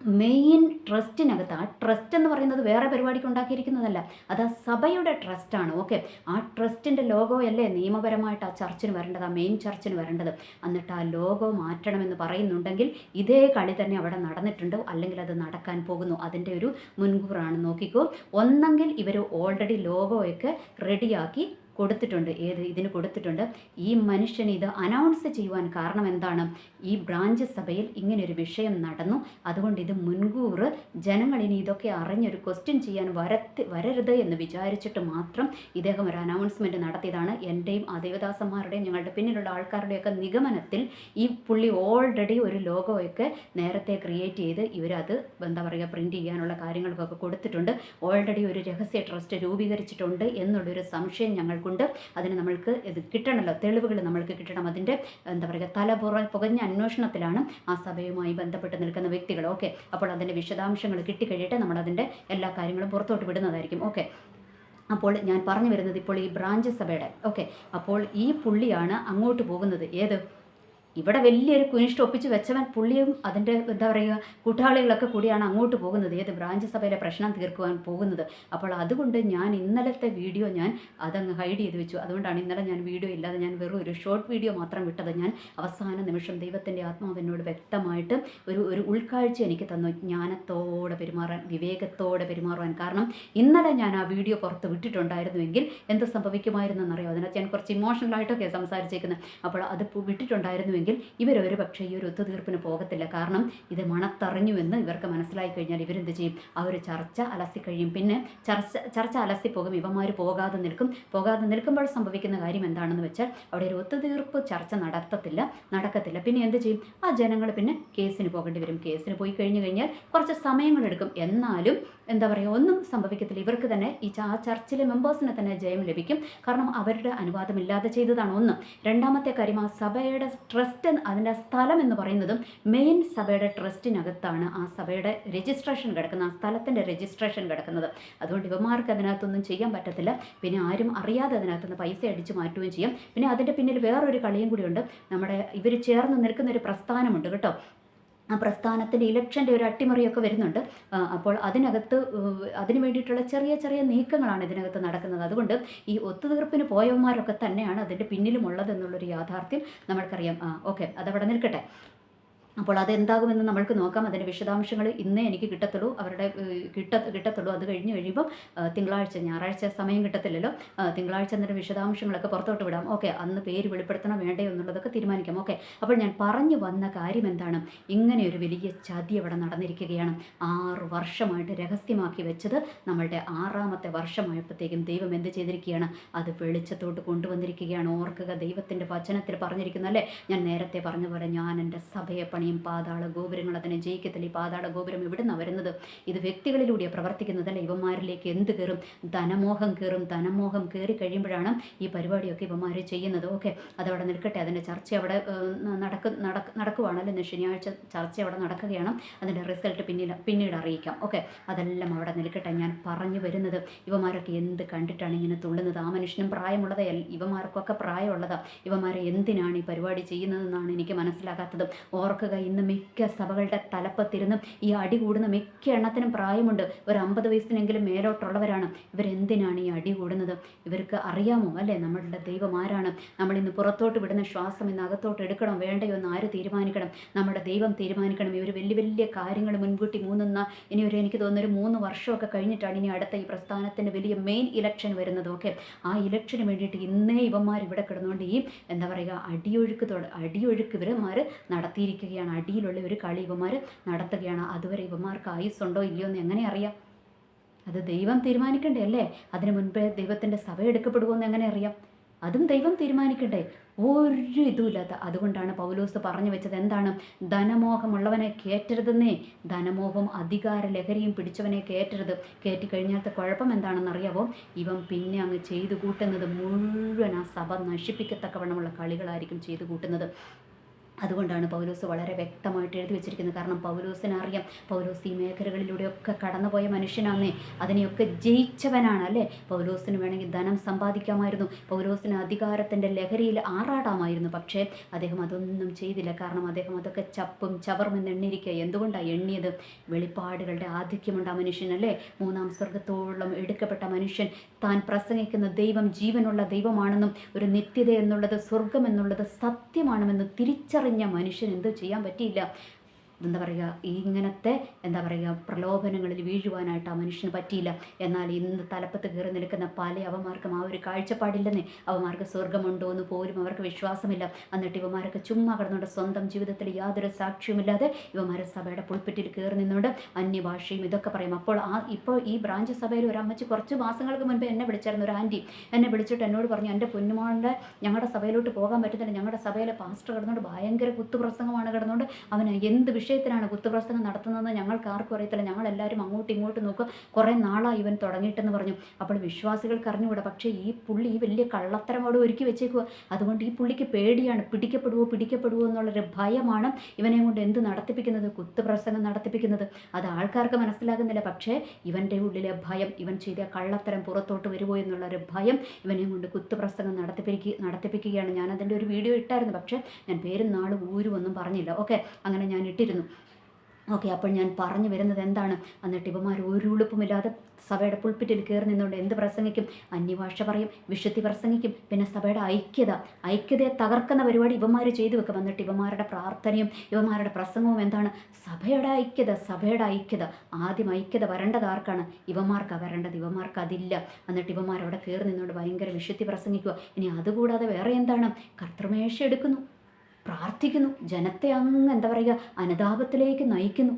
മെയിൻ ട്രസ്റ്റിനകത്ത് ആ ട്രസ്റ്റ് എന്ന് പറയുന്നത് വേറെ പരിപാടിക്ക് ഉണ്ടാക്കിയിരിക്കുന്നതല്ല. അത് ആ സഭയുടെ ട്രസ്റ്റാണ് ഓക്കെ ആ ട്രസ്റ്റിന്റെ ലോഗോ അല്ലേ നിയമപരമായിട്ട് ആ ചർച്ചിന് വരേണ്ടത് ആ മെയിൻ ചർച്ചിന് വരേണ്ടത്. എന്നിട്ട് ആ ലോഗോ മാറ്റണമെന്ന് പറയുന്നുണ്ടെങ്കിൽ ഇതേ കളി തന്നെ അവിടെ നടന്നിട്ടുണ്ട്? അല്ലെങ്കിൽ അത് നടക്കാൻ പോകുന്നു? അതിന്റെ ഒരു മുൻകൂറാണ്. നോക്കിക്കോ ഒന്നെങ്കിൽ ഇവർ ഓൾറെഡി ലോഗോയൊക്കെ റെഡിയാക്കി കൊടുത്തിട്ടുണ്ട് ഏത് ഇതിന് കൊടുത്തിട്ടുണ്ട്. ഈ മനുഷ്യൻ ഇത് അനൗൺസ് ചെയ്യുവാൻ കാരണം എന്താണ്? ഈ ബ്രാഞ്ച് സഭയിൽ ഇങ്ങനൊരു വിഷയം നടന്നു. അതുകൊണ്ട് ഇത് മുൻകൂർ ജനങ്ങൾ ഇനി ഇതൊക്കെ അറിഞ്ഞൊരു ക്വസ്റ്റ്യൻ ചെയ്യാൻ വരത്ത് വരരുത് എന്ന് വിചാരിച്ചിട്ട് മാത്രം ഇദ്ദേഹം ഒരു അനൗൺസ്മെന്റ് നടത്തിയതാണ്. എന്റെയും ദേവദാസന്മാരുടെയും ഞങ്ങളുടെ പിന്നിലുള്ള ആൾക്കാരുടെയൊക്കെ നിഗമനത്തിൽ ഈ പുള്ളി ഓൾറെഡി ഒരു ലോഗോയൊക്കെ നേരത്തെ ക്രിയേറ്റ് ചെയ്ത് ഇവരത് എന്താ പറയുക പ്രിന്റ് ചെയ്യാനുള്ള കാര്യങ്ങൾക്കൊക്കെ കൊടുത്തിട്ടുണ്ട്. ഓൾറെഡി ഒരു രഹസ്യ ട്രസ്റ്റ് രൂപീകരിച്ചിട്ടുണ്ട് എന്നുള്ളൊരു സംശയം ഞങ്ങൾക്കുണ്ട് അതിന് നമ്മൾക്ക് ഇത് കിട്ടണമല്ലോ തെളിവുകൾ നമ്മൾക്ക് കിട്ടണം. അതിന്റെ എന്താ പറയുക തലപുറ പുകഞ്ഞ അന്വേഷണത്തിലാണ് ആ സഭയുമായി ബന്ധപ്പെട്ട് നിൽക്കുന്ന വ്യക്തികൾ. ഓക്കെ. അപ്പോൾ അതിന്റെ വിശദാംശങ്ങൾ കിട്ടിക്കഴിഞ്ഞിട്ട് നമ്മൾ അതിന്റെ എല്ലാ കാര്യങ്ങളും പുറത്തോട്ട് വിടുന്നതായിരിക്കും. ഓക്കെ. അപ്പോൾ ഞാൻ പറഞ്ഞു വരുന്നത് ഇപ്പോൾ ഈ ബ്രാഞ്ച് സഭയുടെ. ഓക്കെ. അപ്പോൾ ഈ പുള്ളിയാണ് അങ്ങോട്ട് പോകുന്നത്. ഏത്? ഇവിടെ വലിയൊരു കുനിഷ്ഠ ഒപ്പിച്ച് വെച്ചവൻ പുള്ളിയും അതിന്റെ എന്താ പറയുക കൂട്ടാളികളൊക്കെ കൂടിയാണ് അങ്ങോട്ട് പോകുന്നത്. ഏത് ബ്രാഞ്ച് സഭയിലെ പ്രശ്നം തീർക്കുവാൻ പോകുന്നത്. അപ്പോൾ അതുകൊണ്ട് ഞാൻ ഇന്നലത്തെ വീഡിയോ ഞാൻ അതങ്ങ് ഹൈഡ് ചെയ്ത് വെച്ചു. അതുകൊണ്ടാണ് ഇന്നലെ ഞാൻ വീഡിയോ ഇല്ലാതെ ഞാൻ വെറും ഒരു ഷോർട്ട് വീഡിയോ മാത്രം വിട്ടത്. ഞാൻ അവസാന നിമിഷം ദൈവത്തിന്റെ ആത്മാവിനോട് വ്യക്തമായിട്ട് ഒരു ഒരു ഉൾക്കാഴ്ച എനിക്ക് തന്നു. ജ്ഞാനത്തോടെ പെരുമാറാൻ വിവേകത്തോടെ പെരുമാറുവാൻ. കാരണം ഇന്നലെ ഞാൻ ആ വീഡിയോ പുറത്ത് വിട്ടിട്ടുണ്ടായിരുന്നുവെങ്കിൽ എന്ത് സംഭവിക്കുമായിരുന്നെന്നറിയോ? അതിനകത്ത് ഞാൻ കുറച്ച് ഇമോഷണലായിട്ടൊക്കെ സംസാരിച്ചേക്കുന്നത് അപ്പോൾ അത് പു- വിട്ടിട്ടുണ്ടായിരുന്നുവെങ്കിൽ ഇവരൊരു പക്ഷേ ഈ ഒരു ഒത്തുതീർപ്പിന് പോകത്തില്ല. കാരണം ഇത് മണത്തറിഞ്ഞുവെന്ന് ഇവർക്ക് മനസ്സിലായി കഴിഞ്ഞാൽ ഇവരെന്ത് ചെയ്യും? ആ ഒരു ചർച്ച അലസിക്കഴിയും പിന്നെ ചർച്ച ചർച്ച അലസി പോകും. ഇവന്മാർ പോകാതെ നിൽക്കും. പോകാതെ നിൽക്കുമ്പോൾ സംഭവിക്കുന്ന കാര്യം എന്താണെന്ന് വെച്ചാൽ അവിടെ ഒരു ഒത്തുതീർപ്പ് ചർച്ച നടത്തത്തില്ല നടക്കത്തില്ല. പിന്നെ എന്ത് ചെയ്യും? ആ ജനങ്ങൾ പിന്നെ കേസിന് പോകേണ്ടി വരും. കേസിന് പോയി കഴിഞ്ഞു കഴിഞ്ഞാൽ കുറച്ച് സമയങ്ങളെടുക്കും. എന്നാലും എന്താ പറയുക ഒന്നും സംഭവിക്കത്തില്ല. ഇവർക്ക് തന്നെ ഈ ആ ചർച്ചിലെ മെമ്പേഴ്സിന് തന്നെ ജയം ലഭിക്കും. കാരണം അവരുടെ അനുവാദമില്ലാതെ ചെയ്തതാണ് ഒന്ന്. രണ്ടാമത്തെ കാര്യം ആ സഭയുടെ ട്രസ്റ്റ് അതിന്റെ സ്ഥലം എന്ന് പറയുന്നതും മെയിൻ സഭയുടെ ട്രസ്റ്റിനകത്താണ് ആ സഭയുടെ രജിസ്ട്രേഷൻ കിടക്കുന്ന ആ സ്ഥലത്തിന്റെ രജിസ്ട്രേഷൻ കിടക്കുന്നത്. അതുകൊണ്ട് ഇവമാർക്ക് അതിനകത്തൊന്നും ചെയ്യാൻ പറ്റത്തില്ല. പിന്നെ ആരും അറിയാതെ അതിനകത്തുനിന്ന് പൈസ അടിച്ച് മാറ്റുകയും ചെയ്യും. പിന്നെ അതിന്റെ പിന്നിൽ വേറൊരു കളിയും കൂടിയുണ്ട് നമ്മുടെ ഇവർ ചേർന്ന് നിൽക്കുന്ന ഒരു പ്രസ്ഥാനമുണ്ട് കേട്ടോ. ആ പ്രസ്ഥാനത്തിന്റെ ഇലക്ഷന്റെ ഒരു അട്ടിമറിയൊക്കെ വരുന്നുണ്ട്. അപ്പോൾ അതിനകത്ത് അതിന് വേണ്ടിയിട്ടുള്ള ചെറിയ ചെറിയ നീക്കങ്ങളാണ് ഇതിനകത്ത് നടക്കുന്നത്. അതുകൊണ്ട് ഈ ഒത്തുതീർപ്പിന് പോയവന്മാരൊക്കെ തന്നെയാണ് അതിന്റെ പിന്നിലുമുള്ളതെന്നുള്ളൊരു യാഥാർത്ഥ്യം നമ്മൾക്കറിയാം. ഓക്കെ അതവിടെ നിൽക്കട്ടെ. അപ്പോൾ അതെന്താകുമെന്ന് നമ്മൾക്ക് നോക്കാം. അതിന്റെ വിശദാംശങ്ങൾ ഇന്നേ എനിക്ക് കിട്ടത്തുള്ളൂ. അവരുടെ കിട്ട കിട്ടത്തുള്ളൂ. അത് കഴിഞ്ഞ് കഴിയുമ്പോൾ തിങ്കളാഴ്ച ഞായറാഴ്ച സമയം കിട്ടത്തില്ലല്ലോ. തിങ്കളാഴ്ച അതിന്റെ വിശദാംശങ്ങളൊക്കെ പുറത്തോട്ട് വിടാം. ഓക്കെ അന്ന് പേര് വെളിപ്പെടുത്തണം വേണ്ടേ എന്നുള്ളതൊക്കെ തീരുമാനിക്കാം. ഓക്കെ അപ്പോൾ ഞാൻ പറഞ്ഞു വന്ന കാര്യം എന്താണ്? ഇങ്ങനെ ഒരു വലിയ ചതി അവിടെ നടന്നിരിക്കുകയാണ്. ആറ് വർഷമായിട്ട് രഹസ്യമാക്കി വെച്ചത് നമ്മളുടെ ആറാമത്തെ വർഷമായപ്പോഴത്തേക്കും ദൈവം എന്ത് ചെയ്തിരിക്കുകയാണ്? അത് വെളിച്ചത്തോട്ട് കൊണ്ടുവന്നിരിക്കുകയാണ്. ഓർക്കുക ദൈവത്തിന്റെ വചനത്തിൽ പറഞ്ഞിരിക്കുന്നല്ലേ ഞാൻ നേരത്തെ പറഞ്ഞ പോലെ ഞാൻ എന്റെ സഭയെ പണിയും പാതാള ഗോപുരങ്ങൾ അതിനെ ജയിക്കത്തില്ല? ഈ പാതാള ഗോപുരം എവിടെ നിന്നാണ് വരുന്നത്? ഇത് വ്യക്തികളിലൂടെ പ്രവർത്തിക്കുന്നതല്ല ഇവന്മാരിലേക്ക് എന്ത് കയറും? ധനമോഹം കയറും. ധനമോഹം കയറി കഴിയുമ്പോഴാണ് ഈ പരിപാടിയൊക്കെ ഇവന്മാർ ചെയ്യുന്നത്. ഓക്കെ അതവിടെ നിൽക്കട്ടെ. അതിന്റെ ചർച്ച അവിടെ നടക്കു നടക്ക് നടക്കുവാണല്ലോ ഇന്ന് ശനിയാഴ്ച ചർച്ച അവിടെ നടക്കുകയാണ്. അതിന്റെ റിസൾട്ട് പിന്നീട് പിന്നീട് അറിയിക്കാം. ഓക്കെ അതെല്ലാം അവിടെ നിൽക്കട്ടെ. ഞാൻ പറഞ്ഞു വരുന്നത് ഇവന്മാരൊക്കെ എന്ത് കണ്ടിട്ടാണ് ഇങ്ങനെ തുള്ളുന്നത്? ആ മനുഷ്യനും പ്രായമുള്ളതേ അല്ല. ഇവന്മാർക്കൊക്കെ പ്രായമുള്ളതാ. ഇവന്മാരെ എന്തിനാണ് ഈ പരിപാടി ചെയ്യുന്നതെന്നാണ് എനിക്ക് മനസ്സിലാകാത്തത്. ഓർക്കുക ഇന്ന് മിക്ക സഭകളുടെ തലപ്പത്തിരുന്നും ഈ അടി കൂടുന്ന മിക്ക എണ്ണത്തിനും പ്രായമുണ്ട്. ഒരു അമ്പത് വയസ്സിനെങ്കിലും മേലോട്ടുള്ളവരാണ്. ഇവരെന്തിനാണ് ഈ അടി കൂടുന്നത്? ഇവർക്ക് അറിയാമോ അല്ലേ? നമ്മളുടെ ദൈവം ആരാണ്? നമ്മൾ ഇന്ന് പുറത്തോട്ട് വിടുന്ന ശ്വാസം ഇന്ന് അകത്തോട്ട് എടുക്കണം. വേണ്ടയോ എന്ന് ആര് തീരുമാനിക്കണം? നമ്മുടെ ദൈവം തീരുമാനിക്കണം. ഇവർ വലിയ വലിയ കാര്യങ്ങൾ മുൻകൂട്ടി മൂന്നുന്ന ഇനി ഒരു എനിക്ക് തോന്നുന്ന ഒരു മൂന്ന് വർഷമൊക്കെ കഴിഞ്ഞിട്ടാണ് ഇനി അടുത്ത ഈ പ്രസ്ഥാനത്തിന്റെ വലിയ മെയിൻ ഇലക്ഷൻ വരുന്നത്. ഓക്കെ. ആ ഇലക്ഷന് വേണ്ടിയിട്ട് ഇന്നേ ഇവന്മാർ ഇവിടെ കിടന്നുകൊണ്ട് ഈ എന്താ പറയുക അടിയൊഴുക്ക് അടിയൊഴുക്ക് ഇവന്മാർ നടത്തിയിരിക്കുകയാണ്. അടിയിലുള്ള ഒരു കളി ഇവന്മാർ നടത്തുകയാണ്. അതുവരെ ഇവന്മാർക്ക് ആയുസ്സുണ്ടോ ഇല്ലയോ എന്ന് എങ്ങനെ അറിയാം? അത് ദൈവം തീരുമാനിക്കണ്ടേ അല്ലേ? അതിനു മുൻപേ ദൈവത്തിന്റെ സഭ എടുക്കപ്പെടുമോ എന്ന് എങ്ങനെ അറിയാം? അതും ദൈവം തീരുമാനിക്കണ്ടേ? ഒരു ഇതുമില്ലാത്ത. അതുകൊണ്ടാണ് പൗലോസ് പറഞ്ഞു വെച്ചത് എന്താണ്? ധനമോഹമുള്ളവനെ കയറ്റരുതെന്നേ ധനമോഹം അധികാര ലഹരിയും പിടിച്ചവനെ കയറ്റരുത് കയറ്റിക്കഴിഞ്ഞാലത്തെ കുഴപ്പം എന്താണെന്ന് അറിയാവോ? ഇവൻ പിന്നെ അങ്ങ് ചെയ്തു കൂട്ടുന്നത് മുഴുവൻ ആ സഭ നശിപ്പിക്കത്തക്കവണ്ണമുള്ള കളികളായിരിക്കും ചെയ്തു കൂട്ടുന്നത്. അതുകൊണ്ടാണ് പൗലോസ് വളരെ വ്യക്തമായിട്ട് എഴുതി വെച്ചിരിക്കുന്നത്. കാരണം പൗലോസിന് അറിയാം പൗലോസ് ഈ മേഖലകളിലൂടെയൊക്കെ കടന്നുപോയ മനുഷ്യനാണേ അതിനെയൊക്കെ ജയിച്ചവനാണ് അല്ലേ? പൗലോസിന് വേണമെങ്കിൽ ധനം സമ്പാദിക്കാമായിരുന്നു. പൗലോസിന് അധികാരത്തിന്റെ ലഹരിയിൽ ആറാടാമായിരുന്നു. പക്ഷേ അദ്ദേഹം അതൊന്നും ചെയ്തില്ല. കാരണം അദ്ദേഹം അതൊക്കെ ചപ്പും ചവറും എന്ന് എണ്ണിയിരിക്കുക. എന്തുകൊണ്ടാണ് എണ്ണിയത്? വെളിപ്പാടുകളുടെ ആധിക്യമുണ്ട് ആ മനുഷ്യനല്ലേ? മൂന്നാം സ്വർഗത്തോളം എടുക്കപ്പെട്ട മനുഷ്യൻ താൻ പ്രസംഗിക്കുന്ന ദൈവം ജീവനുള്ള ദൈവമാണെന്നും ഒരു നിത്യത എന്നുള്ളത് സ്വർഗം എന്നുള്ളത് സത്യമാണെന്ന് തിരിച്ചറിഞ്ഞ മനുഷ്യൻ എന്ത് ചെയ്യാൻ പറ്റിയില്ല. എന്താ പറയുക ഇങ്ങനത്തെ എന്താ പറയുക പ്രലോഭനങ്ങളിൽ വീഴുവാനായിട്ട് ആ മനുഷ്യന് പറ്റിയില്ല. എന്നാൽ ഇന്ന് തലപ്പത്ത് കയറി നിൽക്കുന്ന പല അവന്മാർക്കും ആ ഒരു കാഴ്ചപ്പാടില്ലെന്നേ. അവമാർക്ക് സ്വർഗമുണ്ടോ എന്ന് പോലും അവർക്ക് വിശ്വാസമില്ല. എന്നിട്ട് ഇവന്മാരൊക്കെ ചുമ്മാ കിടന്നുകൊണ്ട് സ്വന്തം ജീവിതത്തിൽ യാതൊരു സാക്ഷ്യമില്ലാതെ ഇവമാരെ സഭയുടെ പുൽപ്പറ്റിൽ കയറി നിന്നുകൊണ്ട് അന്യഭാഷയും ഇതൊക്കെ പറയും. അപ്പോൾ ആ ഇപ്പോൾ ഈ ബ്രാഞ്ച് സഭയിൽ ഒരു അമ്മച്ചി കുറച്ച് മാസങ്ങൾക്ക് മുൻപ് എന്നെ വിളിച്ചായിരുന്നു ഒരു ആന്റി. എന്നെ വിളിച്ചിട്ട് എന്നോട് പറഞ്ഞു എന്റെ പൊന്നുമോളുടെ ഞങ്ങളുടെ സഭയിലോട്ട് പോകാൻ പറ്റുന്നില്ല. ഞങ്ങളുടെ സഭയിലെ പാസ്റ്റർ കിടന്നുകൊണ്ട് ഭയങ്കര കുത്തുപ്രസംഗമാണ് കിടന്നുകൊണ്ട് അവന് എന്ത് വിഷയത്തിലാണ് കുത്തുപ്രസംഗം നടത്തുന്നതെന്ന് ഞങ്ങൾക്ക് ആർക്കും അറിയത്തില്ല. ഞങ്ങൾ എല്ലാവരും അങ്ങോട്ടും ഇങ്ങോട്ടും നോക്കുക കുറേ നാളായി ഇവൻ തുടങ്ങിയിട്ടെന്ന് പറഞ്ഞു. അപ്പോൾ വിശ്വാസികൾക്ക് അറിഞ്ഞുകൂടാ. പക്ഷേ ഈ പുള്ളി ഈ വലിയ കള്ളത്തരം അവിടെ ഒരുക്കി വെച്ചേക്കുക അതുകൊണ്ട് ഈ പുള്ളിക്ക് പേടിയാണ്. പിടിക്കപ്പെടുവോ പിടിക്കപ്പെടുവോ എന്നുള്ളൊരു ഭയമാണ് ഇവനെ കൊണ്ട് എന്ത് നടത്തിപ്പിക്കുന്നത് കുത്തുപ്രസംഗം നടത്തിപ്പിക്കുന്നത്. അത് ആൾക്കാർക്ക് മനസ്സിലാകുന്നില്ല. പക്ഷേ ഇവന്റെ ഉള്ളിലെ ഭയം ഇവൻ ചെയ്ത കള്ളത്തരം പുറത്തോട്ട് വരുമോ എന്നുള്ളൊരു ഭയം ഇവനെ കൊണ്ട് കുത്തുപ്രസംഗം നടത്തിപ്പിക്കുക നടത്തിപ്പിക്കുകയാണ്. ഞാൻ അതിന്റെ ഒരു വീഡിയോ ഇട്ടായിരുന്നു. പക്ഷേ ഞാൻ പേരും നാളും ഊരും ഒന്നും പറഞ്ഞില്ല. ഓക്കെ. അങ്ങനെ ഞാൻ ഇട്ടിരുന്നു. ഓക്കെ അപ്പോൾ ഞാൻ പറഞ്ഞു വരുന്നത് എന്താണ്? അന്ന് ടിപ്പുമാർ ഒരു ഉളുപ്പുമില്ലാതെ സഭയുടെ പുൾപ്പിറ്റിൽ കയറി നിന്നുകൊണ്ട് എന്ത് പ്രസംഗിക്കും? അന്യഭാഷ പറയും വിശുദ്ധി പ്രസംഗിക്കും. പിന്നെ സഭയുടെ ഐക്യത ഐക്യതയെ തകർക്കുന്ന പരിപാടി ഇവന്മാർ ചെയ്തു വെക്കും. എന്നിട്ട് ഇവന്മാരുടെ പ്രാർത്ഥനയും ഇവന്മാരുടെ പ്രസംഗവും എന്താണ്? സഭയുടെ ഐക്യത സഭയുടെ ഐക്യത. ആദ്യം ഐക്യത വരേണ്ടത് ആർക്കാണ്? ഇവന്മാർക്കാണ് വരേണ്ടത്. ഇവന്മാർക്ക് അതില്ല. എന്നിട്ട് ഇവന്മാർ അവിടെ കയറി നിന്നുകൊണ്ട് ഭയങ്കര വിശുദ്ധി പ്രസംഗിക്കുക. ഇനി അതുകൂടാതെ വേറെ എന്താണ്? കർത്തൃമേശ എടുക്കുന്നു. പ്രാർത്ഥിക്കുന്നു. ജനത്തെ അങ്ങ് എന്താ പറയുക അനുതാപത്തിലേക്ക് നയിക്കുന്നു.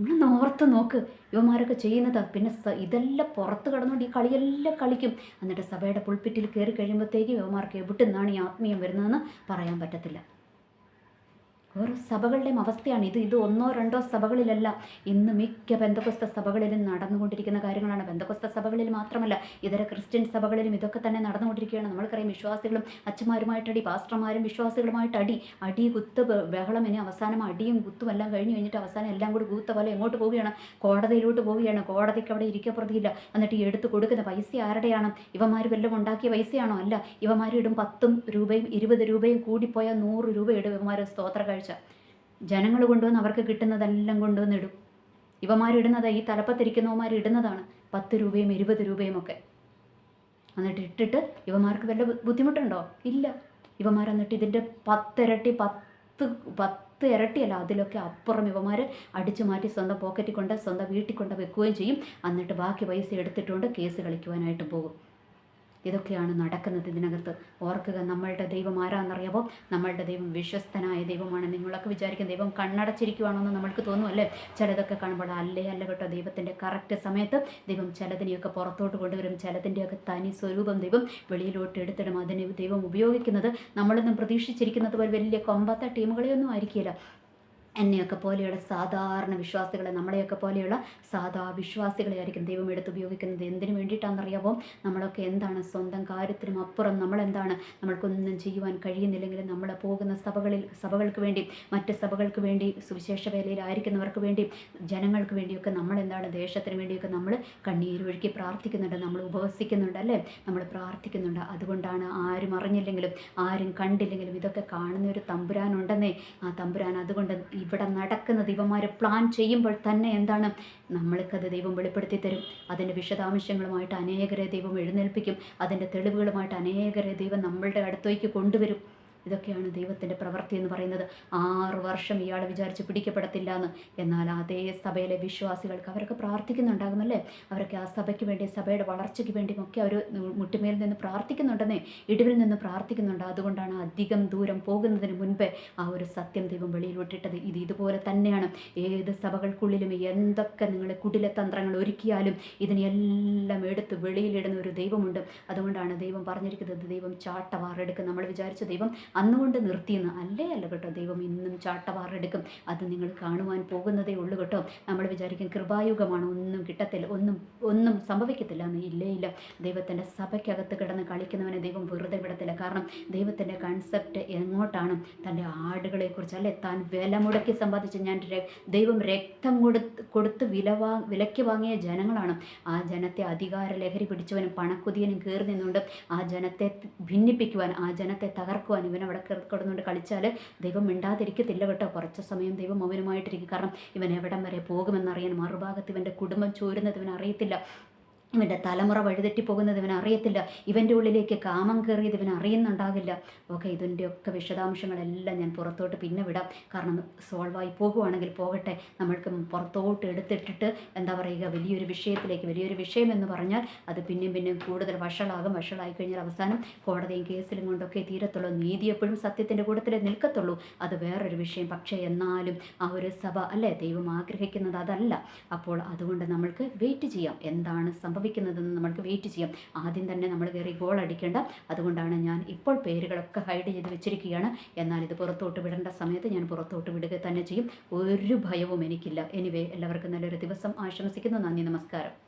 നിങ്ങൾ ഓർത്ത് നോക്ക്. യുവമാരൊക്കെ ചെയ്യുന്നത്. പിന്നെ ഇതെല്ലാം പുറത്ത് കടന്നുകൊണ്ട് ഈ കളിയെല്ലാം കളിക്കും. എന്നിട്ട് സഭയുടെ പുൾപ്പിറ്റിൽ കയറി കഴിയുമ്പോഴത്തേക്ക് യുവമാർക്ക് എവിടെ ഈ ആത്മീയം വരുന്നതെന്ന് പറയാൻ പറ്റത്തില്ല. ഓരോ സഭകളുടെയും അവസ്ഥയാണ് ഇത്. ഇത് ഒന്നോ രണ്ടോ സഭകളിലല്ല. ഇന്ന് മിക്ക ബന്ധക്വസ്ത സഭകളിലും നടന്നുകൊണ്ടിരിക്കുന്ന കാര്യങ്ങളാണ്. ബന്ധക്വസ്ത സഭകളിൽ മാത്രമല്ല ഇതര ക്രിസ്ത്യൻ സഭകളിലും ഇതൊക്കെ തന്നെ നടന്നുകൊണ്ടിരിക്കുകയാണ്. നമ്മൾക്കറിയാം വിശ്വാസികളും അച്ഛന്മാരുമായിട്ട് അടി പാസ്റ്റർമാരും വിശ്വാസികളുമായിട്ട് അടി. അടി കുത്ത് ബഹളം ഇനി അവസാനം അടിയും കുത്തും എല്ലാം കഴിഞ്ഞ് കഴിഞ്ഞിട്ട് അവസാനം എല്ലാം കൂടി കൂത്ത പോലെ എങ്ങോട്ട് പോവുകയാണ്? കോടതിയിലോട്ട് പോവുകയാണ്. കോടതിക്ക് അവിടെ ഇരിക്കപ്പെടുകയില്ല എന്നിട്ട് ഈ എടുത്ത് കൊടുക്കുന്ന പൈസ ആരുടെയാണ്? ഇവമാർ വല്ലതും ഉണ്ടാക്കിയ പൈസയാണോ? അല്ല. ഇവമാരിടും പത്തും രൂപയും ഇരുപത് രൂപയും കൂടിപ്പോയാൽ നൂറ് രൂപ ഇടും. സ്തോത്ര സ്തോത്ര കാഴ്ച ജനങ്ങൾ കൊണ്ടുവന്ന് അവർക്ക് കിട്ടുന്നതെല്ലാം കൊണ്ടുവന്ന് ഇടും. ഇവന്മാരിടുന്നത് ഈ തലപ്പത്തിരിക്കുന്നവന്മാർ ഇടുന്നതാണ് പത്ത് രൂപയും ഇരുപത് രൂപയും ഒക്കെ. എന്നിട്ട് ഇട്ടിട്ട് ഇവമാർക്ക് വല്ല ബുദ്ധിമുട്ടുണ്ടോ? ഇല്ല. ഇവമാർ എന്നിട്ട് ഇതിന്റെ പത്തിരട്ടി പത്ത് പത്ത് ഇരട്ടിയല്ല അതിലൊക്കെ അപ്പുറം ഇവമാർ അടിച്ചു മാറ്റി സ്വന്തം പോക്കറ്റിൽ കൊണ്ട് സ്വന്തം വീട്ടിൽ കൊണ്ട് വെക്കുകയും ചെയ്യും. എന്നിട്ട് ബാക്കി പൈസ എടുത്തിട്ടുകൊണ്ട് കേസ് കളിക്കുവാനായിട്ട് പോകും. ഇതൊക്കെയാണ് നടക്കുന്നത് ഇതിനകത്ത്. ഓർക്കുക നമ്മളുടെ ദൈവം ആരാന്നറിയാവോ? നമ്മളുടെ ദൈവം വിശ്വസ്തനായ ദൈവമാണ്. നിങ്ങളൊക്കെ വിചാരിക്കും ദൈവം കണ്ണടച്ചിരിക്കുവാണെന്ന് നമ്മൾക്ക് തോന്നും അല്ലേ ചിലതൊക്കെ കാണുമ്പോൾ അല്ലേ അല്ല കേട്ടോ ദൈവത്തിന്റെ കറക്റ്റ് സമയത്ത് ദൈവം ചിലതിനെയൊക്കെ പുറത്തോട്ട് കൊണ്ടുവരും. ചിലതിന്റെയൊക്കെ തനി സ്വരൂപം ദൈവം വെളിയിലോട്ട് എടുത്തിടും. അതിനെ ദൈവം ഉപയോഗിക്കുന്നത് നമ്മളൊന്നും പ്രതീക്ഷിച്ചിരിക്കുന്നത് പോലെ വലിയ കൊമ്പത്തെ ടീമുകളെയൊന്നും ആയിരിക്കില്ല. എന്നെയൊക്കെ പോലെയുള്ള സാധാരണ വിശ്വാസികളെ നമ്മളെയൊക്കെ പോലെയുള്ള സാധാ വിശ്വാസികളെ ആയിരിക്കും ദൈവം എടുത്ത് ഉപയോഗിക്കുന്നത്. എന്തിനു വേണ്ടിയിട്ടാണെന്നറിയാമോ നമ്മളൊക്കെ എന്താണ് സ്വന്തം കാര്യത്തിനും അപ്പുറം നമ്മളെന്താണ്? നമ്മൾക്കൊന്നും ചെയ്യുവാൻ കഴിയുന്നില്ലെങ്കിൽ നമ്മൾ പോകുന്ന സഭകളിൽ സഭകൾക്ക് വേണ്ടി മറ്റ് സഭകൾക്ക് വേണ്ടി സുവിശേഷ വേലയിലായിരിക്കുന്നവർക്ക് വേണ്ടി ജനങ്ങൾക്ക് വേണ്ടിയൊക്കെ നമ്മളെന്താണ്? ദേശത്തിന് വേണ്ടിയൊക്കെ നമ്മൾ കണ്ണീരൊഴുക്കി പ്രാർത്ഥിക്കുന്നുണ്ട്. നമ്മൾ ഉപവസിക്കുന്നുണ്ട് അല്ലേ? നമ്മൾ പ്രാർത്ഥിക്കുന്നുണ്ട്. അതുകൊണ്ടാണ് ആരും അറിഞ്ഞില്ലെങ്കിലും ആരും കണ്ടില്ലെങ്കിലും ഇതൊക്കെ കാണുന്ന ഒരു തമ്പുരാനുണ്ടെന്നേ. ആ തമ്പുരാൻ അതുകൊണ്ട് ഇവിടെ നടക്കുന്ന ഇവന്മാർ പ്ലാൻ ചെയ്യുമ്പോൾ തന്നെ എന്താണ്? നമ്മൾക്കത് ദൈവം വെളിപ്പെടുത്തി തരും. അതിന്റെ വിശദാംശങ്ങളുമായിട്ട് അനേകരെ ദൈവം എഴുന്നേൽപ്പിക്കും. അതിന്റെ തെളിവുകളുമായിട്ട് അനേകരെ ദൈവം നമ്മളുടെ അടുത്തേക്ക് കൊണ്ടുവരും. ഇതൊക്കെയാണ് ദൈവത്തിന്റെ പ്രവൃത്തി എന്ന് പറയുന്നത്. ആറ് വർഷം ഇയാൾ വിചാരിച്ച് പിടിക്കപ്പെടത്തില്ല എന്ന് എന്നാൽ അതേ സഭയിലെ വിശ്വാസികൾക്ക് അവരൊക്കെ പ്രാർത്ഥിക്കുന്നുണ്ടാകുമല്ലേ? അവരൊക്കെ ആ സഭയ്ക്ക് വേണ്ടി സഭയുടെ വളർച്ചയ്ക്ക് വേണ്ടിയും ഒക്കെ അവർ മുട്ടുമേൽ നിന്ന് പ്രാർത്ഥിക്കുന്നുണ്ടെന്നേ ഇടിവിൽ നിന്ന് പ്രാർത്ഥിക്കുന്നുണ്ട്. അതുകൊണ്ടാണ് അധികം ദൂരം പോകുന്നതിന് മുൻപേ ആ ഒരു സത്യം ദൈവം വെളിയിലോട്ടിട്ടത്. ഇത് ഇതുപോലെ തന്നെയാണ്. ഏത് സഭകൾക്കുള്ളിലും എന്തൊക്കെ നിങ്ങൾ കുടില തന്ത്രങ്ങൾ ഒരുക്കിയാലും ഇതിനെല്ലാം എടുത്ത് വെളിയിലിടുന്ന ഒരു ദൈവമുണ്ട്. അതുകൊണ്ടാണ് ദൈവം പറഞ്ഞിരിക്കുന്നത് ദൈവം ചാട്ടവാറെടുക്കും നമ്മൾ വിചാരിച്ച ദൈവം അന്നുകൊണ്ട് നിർത്തിയെന്ന് അല്ലേ? അല്ല കേട്ടോ. ദൈവം ഇന്നും ചാട്ടവാറെടുക്കും. അത് നിങ്ങൾ കാണുവാൻ പോകുന്നതേ ഉള്ളൂ കേട്ടോ. നമ്മൾ വിചാരിക്കും കൃപായുഗമാണ്. ഒന്നും കിട്ടത്തില്ല. ഒന്നും ഒന്നും സംഭവിക്കത്തില്ല എന്ന്. ഇല്ലേ ഇല്ല. ദൈവത്തിന്റെ സഭയ്ക്കകത്ത് കിടന്ന് കളിക്കുന്നവനെ ദൈവം വെറുതെ വിടത്തില്ല. കാരണം ദൈവത്തിന്റെ കൺസെപ്റ്റ് എങ്ങോട്ടാണ്? തന്റെ ആടുകളെക്കുറിച്ച് അല്ലെ? താൻ വില മുടക്കി സമ്പാദിച്ച് ഞാൻ ദൈവം രക്തം കൊടുത്ത് കൊടുത്ത് വില വാ വിലയ്ക്ക് വാങ്ങിയ ജനങ്ങളാണ്. ആ ജനത്തെ അധികാര ലഹരി പിടിച്ചവനും പണക്കുതിയനും കയറി നിന്നുകൊണ്ട് ആ ജനത്തെ ഭിന്നിപ്പിക്കുവാൻ ആ ജനത്തെ തകർക്കുവാൻ ഇവൻ അവിടെ കിടന്നുകൊണ്ട് കളിച്ചാൽ ദൈവം മിണ്ടാതിരിക്കത്തില്ല കേട്ടോ. കുറച്ച് സമയം ദൈവം മൗനമായിട്ടിരിക്കും. കാരണം ഇവൻ എവിടം വരെ പോകുമെന്നറിയാൻ മറുഭാഗത്ത് ഇവന്റെ കുടുംബം ചോരുന്നത് ഇവൻ അറിയത്തില്ല. ഇവന്റെ തലമുറ വഴിതെറ്റി പോകുന്നത് ഇവൻ അറിയത്തില്ല. ഇവന്റെ ഉള്ളിലേക്ക് കാമം കയറിയത് ഇവൻ അറിയുന്നുണ്ടാകില്ല. ഓക്കെ ഇതിന്റെയൊക്കെ വിശദാംശങ്ങളെല്ലാം ഞാൻ പുറത്തോട്ട് പിന്നെ വിടാം. കാരണം സോൾവായി പോകുവാണെങ്കിൽ പോകട്ടെ. നമ്മൾക്ക് പുറത്തോട്ട് എടുത്തിട്ടിട്ട് എന്താ പറയുക വലിയൊരു വിഷയത്തിലേക്ക് വലിയൊരു വിഷയം എന്ന് പറഞ്ഞാൽ അത് പിന്നെയും പിന്നെയും കൂടുതൽ വഷളാകും. വഷളായി കഴിഞ്ഞാൽ അവസാനം കോടതിയും കേസിലും കൊണ്ടൊക്കെ തീരത്തുള്ളൂ. നീതി എപ്പോഴും സത്യത്തിന്റെ കൂട്ടത്തിലേ നിൽക്കത്തുള്ളൂ. അത് വേറൊരു വിഷയം. പക്ഷേ എന്നാലും ആ ഒരു സഭ അല്ലേ? ദൈവം ആഗ്രഹിക്കുന്നത് അതല്ല. അപ്പോൾ അതുകൊണ്ട് നമ്മൾക്ക് വെയിറ്റ് ചെയ്യാം. എന്താണ് സംഭവിക്കുന്നതെന്ന് നമ്മൾക്ക് വെയിറ്റ് ചെയ്യാം. ആദ്യം തന്നെ നമ്മൾ കയറി ഗോൾ അടിക്കേണ്ട. അതുകൊണ്ടാണ് ഞാൻ ഇപ്പോൾ പേരുകളൊക്കെ ഹൈഡ് ചെയ്ത് വെച്ചിരിക്കുകയാണ്. എന്നാൽ ഇത് പുറത്തോട്ട് വിടേണ്ട സമയത്ത് ഞാൻ പുറത്തോട്ട് വിടുക തന്നെ ചെയ്യും. ഒരു ഭയവും എനിക്കില്ല. എനിവേ എല്ലാവർക്കും നല്ലൊരു ദിവസം. ആശംസിക്കുന്നു. നന്ദി. നമസ്കാരം.